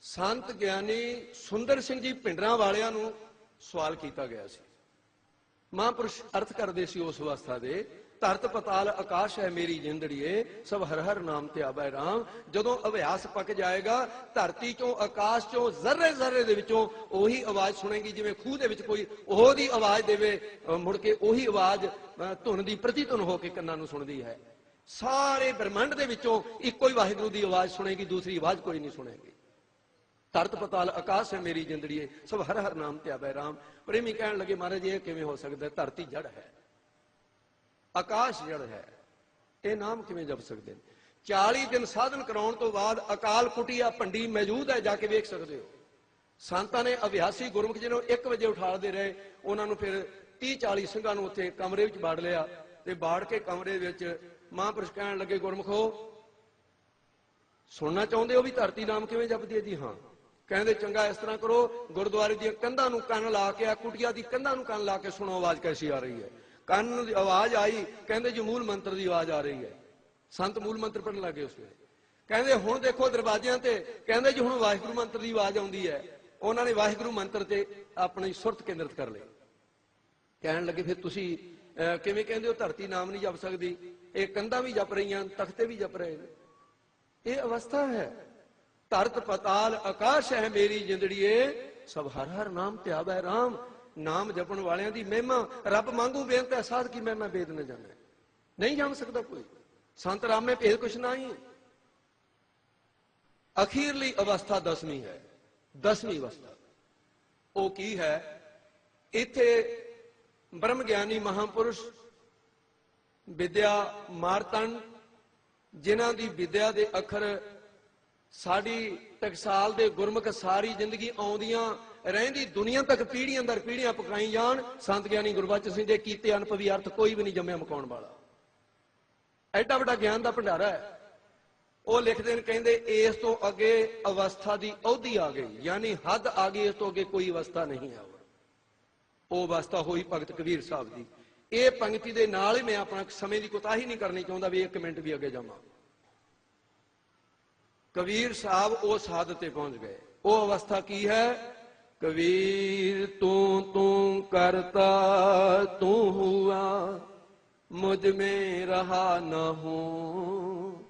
ਸੰਤ ਗਿਆਨੀ ਸੁੰਦਰ ਸਿੰਘ ਜੀ ਪਿੰਡਰਾਂ ਵਾਲਿਆਂ ਨੂੰ ਸਵਾਲ ਕੀਤਾ ਗਿਆ ਸੀ। ਮਹਾਂਪੁਰਸ਼ ਅਰਥ ਕਰਦੇ ਸੀ ਉਸ ਅਵਸਥਾ ਦੇ ਧਰਤ ਪਤਾਲ ਆਕਾਸ਼ ਹੈ ਮੇਰੀ ਜਿੰਦੜੀਏ, ਸਭ ਹਰ ਹਰ ਨਾਮ ਤੇ ਆਬੈ ਰਾਮ। ਜਦੋਂ ਅਭਿਆਸ ਪੱਕ ਜਾਏਗਾ, ਧਰਤੀ ਚੋਂ, ਆਕਾਸ਼ ਚੋਂ, ਜ਼ਰਰੇ ਜ਼ਰਰੇ ਦੇ ਵਿੱਚੋਂ ਉਹੀ ਆਵਾਜ਼ ਸੁਣੇਗੀ, ਜਿਵੇਂ ਖੂਹ ਦੇ ਵਿੱਚ ਕੋਈ ਉਹਦੀ ਆਵਾਜ਼ ਦੇਵੇ ਮੁੜ ਕੇ ਉਹੀ ਆਵਾਜ਼, ਅਹ ਧੁਨ ਦੀ ਪ੍ਰਤੀ ਧੁਨ ਹੋ ਕੇ ਕੰਨਾਂ ਨੂੰ ਸੁਣਦੀ ਹੈ। ਸਾਰੇ ਬ੍ਰਹਮੰਡ ਦੇ ਵਿੱਚੋਂ ਇੱਕੋ ਹੀ ਵਾਹਿਗੁਰੂ ਦੀ ਆਵਾਜ਼ ਸੁਣੇਗੀ, ਦੂਸਰੀ ਆਵਾਜ਼ ਕੋਈ ਨਹੀਂ ਸੁਣੇਗੀ। ਧਰਤ ਪਤਾਲ ਆਕਾਸ਼ ਹੈ ਮੇਰੀ ਜਿੰਦੜੀਏ, ਸਭ ਹਰ ਹਰ ਨਾਮ ਤੇ ਆਬੈ ਰਾਮ। ਪ੍ਰੇਮੀ ਕਹਿਣ ਲੱਗੇ, ਮਹਾਰਾਜ, ਇਹ ਕਿਵੇਂ ਹੋ ਸਕਦਾ? ਧਰਤੀ ਜੜ ਹੈ। ਆਕਾਸ਼ ਜੜ ਹੈ। ਇਹ ਨਾਮ ਕਿਵੇਂ ਜਪ ਸਕਦੇ ਨੇ? 40 ਦਿਨ ਸਾਧਨ ਕਰਾਉਣ ਤੋਂ ਬਾਅਦ ਅਕਾਲ ਕੁਟੀਆ ਭੰਡੀ ਮੌਜੂਦ ਹੈ, ਜਾ ਕੇ ਵੇਖ ਸਕਦੇ ਹੋ। ਸੰਤਾਂ ਨੇ ਅਭਿਆਸੀ ਗੁਰਮੁਖ ਜੀ ਨੂੰ 1 ਵਜੇ ਉਠਾਲਦੇ ਰਹੇ, ਉਹਨਾਂ ਨੂੰ ਫਿਰ 30 40 ਸਿੰਘਾਂ ਨੂੰ ਉੱਥੇ ਕਮਰੇ ਵਿੱਚ ਬਾੜ ਲਿਆ ਤੇ ਬਾੜ ਕੇ ਕਮਰੇ ਵਿੱਚ ਮਹਾਂਪੁਰਸ਼ ਕਹਿਣ ਲੱਗੇ, ਗੁਰਮੁਖੋ, ਸੁਣਨਾ ਚਾਹੁੰਦੇ ਹੋ ਵੀ ਧਰਤੀ ਨਾਮ ਕਿਵੇਂ ਜਪਦੀ ਹੈ? ਜੀ ਹਾਂ। ਕਹਿੰਦੇ, ਚੰਗਾ, ਇਸ ਤਰ੍ਹਾਂ ਕਰੋ, ਗੁਰਦੁਆਰੇ ਦੀਆਂ ਕੰਧਾਂ ਨੂੰ ਕੰਨ ਲਾ ਕੇ ਆ ਕੁਟੀਆਂ ਦੀ ਕੰਧਾਂ ਨੂੰ ਕੰਨ ਲਾ ਕੇ ਸੁਣੋ, ਆਵਾਜ਼ ਕੈਸੀ ਆ ਰਹੀ ਹੈ? ਕੰਨ ਦੀ ਆਵਾਜ਼ ਆਈ ਕਹਿੰਦੇ ਜੀ ਮੂਲ ਮੰਤਰ ਦੀ ਆਵਾਜ਼ ਆ ਰਹੀ ਹੈ। ਸੰਤ ਮੂਲ ਮੰਤਰ ਪੜਨ ਲੱਗੇ ਉਸ ਵੇਲੇ। ਕਹਿੰਦੇ ਹੁਣ ਦੇਖੋ ਦਰਵਾਜ਼ਿਆਂ ਤੇ ਕਹਿੰਦੇ ਜੀ ਹੁਣ ਵਾਹਿਗੁਰੂ ਮੰਤਰ ਦੀ ਆਵਾਜ਼ ਆਉਂਦੀ ਹੈ। ਉਹਨਾਂ ਨੇ ਵਾਹਿਗੁਰੂ ਮੰਤਰ ਤੇ ਆਪਣੀ ਸੁਰਤ ਕੇਂਦਰਿਤ ਕਰ ਲਈ। ਕਹਿਣ ਲੱਗੇ ਫਿਰ ਤੁਸੀਂ ਅਹ, ਕਿਵੇਂ ਕਹਿੰਦੇ ਹੋ ਧਰਤੀ ਨਾਮ ਨਹੀਂ ਜਪ ਸਕਦੀ? ਇਹ ਕੰਧਾਂ ਵੀ ਜਪ ਰਹੀਆਂ ਤਖਤੇ ਵੀ ਜਪ ਰਹੇ ਨੇ। ਇਹ ਅਵਸਥਾ ਹੈ। ਧਰਤ ਪਤਾਲ ਆਕਾਸ਼ ਹੈ ਮੇਰੀ ਜਿੰਦੜੀਏ ਸਭ ਹਰ ਹਰ ਨਾਮ ਤੇ ਆਵੈ ਰਾਮ। ਨਾਮ ਜਪਣ ਵਾਲਿਆਂ ਦੀ ਮਹਿਮਾ ਰੱਬ ਮੰਗੂ ਬੇਨਤ ਹੈ, ਸਾਧ ਕੀ ਮਹਿਮਾ ਬੇਦ ਨਾ ਜਾਣੇ ਨਹੀਂ ਜਾਣ ਸਕਦਾ ਕੋਈ। ਸੰਤ ਰਾਮੇ ਭੇਦ ਕੁਛ ਨਹੀਂ ਅਖੀਰਲੀ ਅਵਸਥਾ ਦਸਵੀਂ ਹੈ। ਦਸਵੀਂ ਅਵਸਥਾ। ਉਹ ਕੀ ਹੈ? ਇੱਥੇ ਬ੍ਰਹਮ ਗਿਆਨੀ ਮਹਾਪੁਰਸ਼ ਵਿਦਿਆ ਮਾਰਤੰਡ, ਜਿਨ੍ਹਾਂ ਦੀ ਵਿਦਿਆ ਦੇ ਅੱਖਰ ਸਾਡੀ ਟਕਸਾਲ ਦੇ ਗੁਰਮੁਖ ਸਾਰੀ ਜ਼ਿੰਦਗੀ ਆਉਂਦੀਆਂ ਰਹਿੰਦੀ ਦੁਨੀਆ ਤੱਕ ਪੀੜ੍ਹੀਆਂ ਦਰ ਪੀੜ੍ਹੀਆਂ ਪਕਾਈ ਜਾਣ, ਸੰਤ ਗਿਆਨੀ ਗੁਰਬਚਨ ਸਿੰਘ ਦੇ ਕੀਤੇ ਅਨਪਵੀ ਅਰਥ ਕੋਈ ਵੀ ਨਹੀਂ ਜੰਮਿਆ ਮਕਾਉਣ ਵਾਲਾ। ਐਡਾ ਵੱਡਾ ਗਿਆਨ ਦਾ ਭੰਡਾਰਾ ਹੈ। ਉਹ ਲਿਖਦੇ ਨੇ, ਕਹਿੰਦੇ ਇਸ ਤੋਂ ਅੱਗੇ ਅਵਸਥਾ ਦੀ ਅਵਧੀ ਆ ਗਈ, ਯਾਨੀ ਹੱਦ ਆ ਗਈ, ਇਸ ਤੋਂ ਅੱਗੇ ਕੋਈ ਅਵਸਥਾ ਨਹੀਂ ਹੈ ਉਹ ਅਵਸਥਾ ਹੋਈ ਭਗਤ ਕਬੀਰ ਸਾਹਿਬ ਦੀ। ਇਹ ਪੰਕਤੀ ਦੇ ਨਾਲ ਹੀ ਮੈਂ ਆਪਣਾ ਸਮੇਂ ਦੀ ਕੋਤਾਹੀ ਨਹੀਂ ਕਰਨੀ ਚਾਹੁੰਦਾ ਵੀ ਇੱਕ ਮਿੰਟ ਵੀ ਅੱਗੇ ਜਾਵਾਂ। ਕਬੀਰ ਸਾਹਿਬ ਉਸ ਹੱਦ ਤੇ ਪਹੁੰਚ ਗਏ। ਉਹ ਅਵਸਥਾ ਕੀ ਹੈ? ਕਬੀਰ, ਤੂੰ ਤੂੰ ਕਰਤਾ, ਤੂੰ ਹੁਆ। ਮੁਝ ਮੇ ਰਹਾ ਨਾ ਹੂੰ।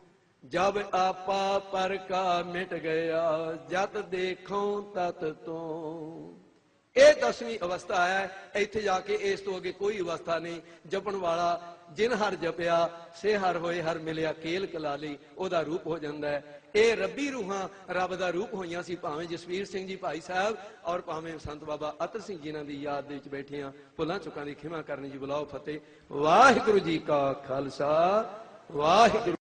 ਜਬ ਆਪਾ ਪਰ ਕਾ ਮਿਟ ਗਿਆ ਜਤ ਦੇਖੋਂ ਤਤ ਤੂੰ। ਇਹ ਦਸਵੀਂ ਅਵਸਥਾ ਹੈ, ਇੱਥੇ ਜਾ ਕੇ ਇਸ ਤੋਂ ਅੱਗੇ ਕੋਈ ਅਵਸਥਾ ਨਹੀਂ। ਜਪਣ ਵਾਲਾ ਜਿਨ ਹਰ ਜਪਿਆ, ਸੇ ਹਰ ਹੋਏ ਹਰ ਮਿਲਿਆ, ਕੇਲ ਕਲਾਲੀ ਉਹਦਾ ਰੂਪ ਹੋ ਜਾਂਦਾ ਹੈ। ਇਹ ਰੱਬੀ ਰੂਹਾਂ, ਰੱਬ ਦਾ ਰੂਪ ਹੋਈਆਂ ਸੀ ਭਾਵੇਂ ਜਸਵੀਰ ਸਿੰਘ ਜੀ ਭਾਈ ਸਾਹਿਬ ਔਰ ਭਾਵੇਂ ਸੰਤ ਬਾਬਾ ਅਤਰ ਸਿੰਘ ਜਿਨ੍ਹਾਂ ਦੀ ਯਾਦ ਦੇ ਵਿੱਚ ਬੈਠੇ ਆ ਭੁੱਲਾਂ ਚੁੱਕਾਂ ਦੀ ਖਿਮਾ ਕਰਨੀ ਜੀ ਬੁਲਾਓ ਫਤਿਹ। ਵਾਹਿਗੁਰੂ ਜੀ ਕਾ ਖਾਲਸਾ, ਵਾਹਿਗੁਰੂ